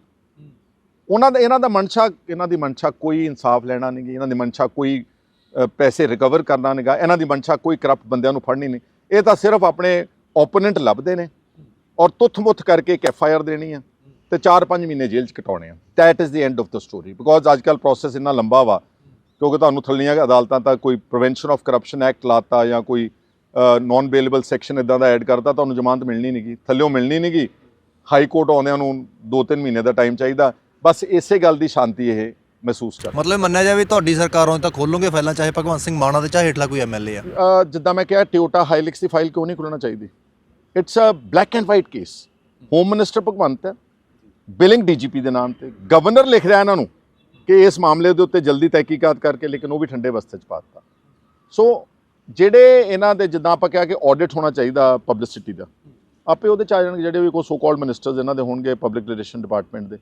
ਉਹਨਾਂ ਦਾ, ਇਹਨਾਂ ਦਾ ਮਨਸ਼ਾ, ਇਹਨਾਂ ਦੀ ਮਨਸ਼ਾ ਕੋਈ ਇਨਸਾਫ ਲੈਣਾ ਨਹੀਂ ਗੀ, ਇਹਨਾਂ ਦੀ ਮਨਸ਼ਾ ਕੋਈ ਪੈਸੇ ਰਿਕਵਰ ਕਰਨਾ ਨਹੀਂਗਾ ਇਹਨਾਂ ਦੀ ਮਨਸ਼ਾ ਕੋਈ ਕਰਪਟ ਬੰਦਿਆਂ ਨੂੰ ਫੜਨੀ ਨਹੀਂ। ਇਹ ਤਾਂ ਸਿਰਫ ਆਪਣੇ ਓਪੋਨੈਂਟ ਲੱਭਦੇ ਨੇ ਔਰ ਤੁੱਥ-ਮੁੱਥ ਕਰਕੇ ਇੱਕ ਐਫ ਆਈ ਆਰ ਦੇਣੀ ਆ। ਤੇ 4-5 ਮਹੀਨੇ ਜੇਲ੍ਹ 'ਚ ਕਟਾਉਣੇ ਆ। That is the end of the story because ਅੱਜਕੱਲ ਪ੍ਰੋਸੈਸ ਇੰਨਾ ਲੰਬਾ ਵਾ ਕਿਉਂਕਿ ਤੁਹਾਨੂੰ ਥੱਲੀਆਂ ਅਦਾਲਤਾਂ ਤਾਂ ਕੋਈ ਪ੍ਰੀਵੈਂਸ਼ਨ ਆਫ ਕਰਪਸ਼ਨ ਐਕਟ ਲਾਤਾ ਜਾਂ ਕੋਈ ਨਾਨ ਬੇਲੇਬਲ ਸੈਕਸ਼ਨ ਇਦਾਂ ਦਾ ਐਡ ਕਰਤਾ ਤੁਹਾਨੂੰ ਜ਼ਮਾਨਤ ਮਿਲਣੀ ਨਹੀਂਗੀ ਥੱਲਿਓਂ ਮਿਲਣੀ ਨਹੀਂਗੀ ਹਾਈ ਕੋਰਟ ਆਉਂਦਿਆਂ ਨੂੰ 2-3 ਮਹੀਨੇ ਦਾ ਟਾਈਮ ਚਾਹੀਦਾ। ਬਸ ਇਸੇ ਗੱਲ ਦੀ ਸ਼ਾਂਤੀ ਇਹ ਮਹਿਸੂਸ ਕਰ ਮਤਲਬ ਮੰਨਿਆ ਜਾਵੇ ਤੁਹਾਡੀ ਸਰਕਾਰੋਂ ਤਾਂ ਖੋਲੋਗੇ ਫਾਈਲਾਂ ਚਾਹੇ ਭਗਵੰਤ ਸਿੰਘ ਮਾਨਾ ਦੇ ਚਾਹੇ ਹੇਠਲਾ ਕੋਈ ਐਮਐਲਏ ਆ। ਜਿੱਦਾਂ ਮੈਂ ਕਿਹਾ ਟਿਓਟਾ ਹਾਈਲਿਕਸ ਦੀ ਫਾਈਲ ਕਿਉਂ ਨਹੀਂ ਖੁੱਲਣਾ ਚਾਹੀਦੀ? It's a black and white case home minister Bhagwant ਹੈ। ਬਿਲਿੰਗ ਡੀਜੀਪੀ ਦੇ ਨਾਮ ਤੇ ਗਵਰਨਰ ਲਿਖ ਰਿਹਾ ਇਹਨਾਂ ਨੂੰ ਕਿ ਇਸ ਮਾਮਲੇ ਦੇ ਉੱਤੇ ਜਲਦੀ ਤਹਿਕੀਕਾਤ ਕਰਕੇ, ਲੇਕਿਨ ਉਹ ਵੀ ਠੰਡੇ ਬਸਤੇ ਚ ਪਾਤਾ। ਸੋ ਜਿਹੜੇ ਇਹਨਾਂ ਦੇ, ਜਿੱਦਾਂ ਆਪਾਂ ਕਿਹਾ ਕਿ ਆਡਿਟ ਹੋਣਾ ਚਾਹੀਦਾ ਪਬਲਿਸਿਟੀ ਦਾ, ਆਪੇ ਉਹਦੇ ਚ ਆ ਜਾਣਗੇ ਜਿਹੜੇ ਵੀ ਕੋਈ ਸੋ ਕਾਲਡ ਮਿਨਿਸਟਰਸ ਇਹਨਾਂ ਦੇ ਹੋਣਗੇ ਪਬਲਿਕ ਰਿਲੇਸ਼ਨ ਡਿਪਾਰਟਮੈਂਟ ਦੇ।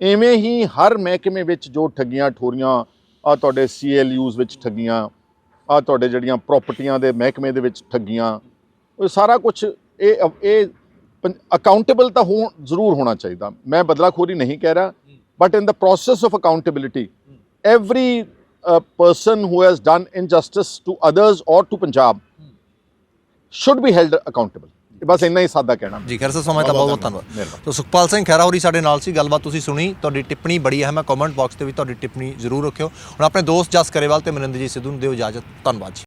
ਐਵੇਂ ਹੀ ਹਰ ਮਹਿਕਮੇ ਵਿੱਚ ਜੋ ਠੱਗੀਆਂ ਠੋਰੀਆਂ ਆ ਤੁਹਾਡੇ ਸੀਐਲਯੂਜ਼ ਵਿੱਚ ਠੱਗੀਆਂ ਆ ਤੁਹਾਡੇ ਜਿਹੜੀਆਂ ਪ੍ਰਾਪਰਟੀਆਂ ਦੇ ਮਹਿਕਮੇ ਦੇ ਵਿੱਚ ਠੱਗੀਆਂ, ਉਹ ਸਾਰਾ ਕੁਝ ਇਹ ਇਹ ਅਕਾਊਂਟੇਬਲ ਤਾਂ ਹੋ ਜ਼ਰੂਰ ਹੋਣਾ ਚਾਹੀਦਾ। ਮੈਂ ਬਦਲਾਖੋਰੀ ਨਹੀਂ ਕਹਿ ਰਿਹਾ but in the process of accountability every uh, person who has done injustice to others or to Punjab should be held accountable ਬਸ ਇੰਨਾ ਹੀ ਸਾਦਾ ਕਹਿਣਾ। ਜੀ ਖੈਰ ਸਰ ਸਮੇਂ ਦਾ ਬਹੁਤ ਬਹੁਤ ਧੰਨਵਾਦ। ਤੋ ਸੁਖਪਾਲ ਸਿੰਘ ਖਹਿਰਾ ਹੋਰੀ ਸਾਡੇ ਨਾਲ ਸੀ ਗੱਲਬਾਤ ਤੁਸੀਂ ਸੁਣੀ ਤੁਹਾਡੀ ਟਿੱਪਣੀ ਬੜੀ ਹੈ ਕਮੈਂਟ ਬਾਕਸ ਤੇ ਵੀ ਤੁਹਾਡੀ ਟਿੱਪਣੀ ਜ਼ਰੂਰ ਰੱਖਿਓ। ਹੁਣ ਆਪਣੇ ਦੋਸਤ ਜਸ ਕਰੇਵਾਲ ਤੇ ਮਨਿੰਦਰਜੀਤ ਸਿੱਧੂ ਨੂੰ ਦਿਓ ਇਜਾਜ਼ਤ। ਧੰਨਵਾਦ ਜੀ।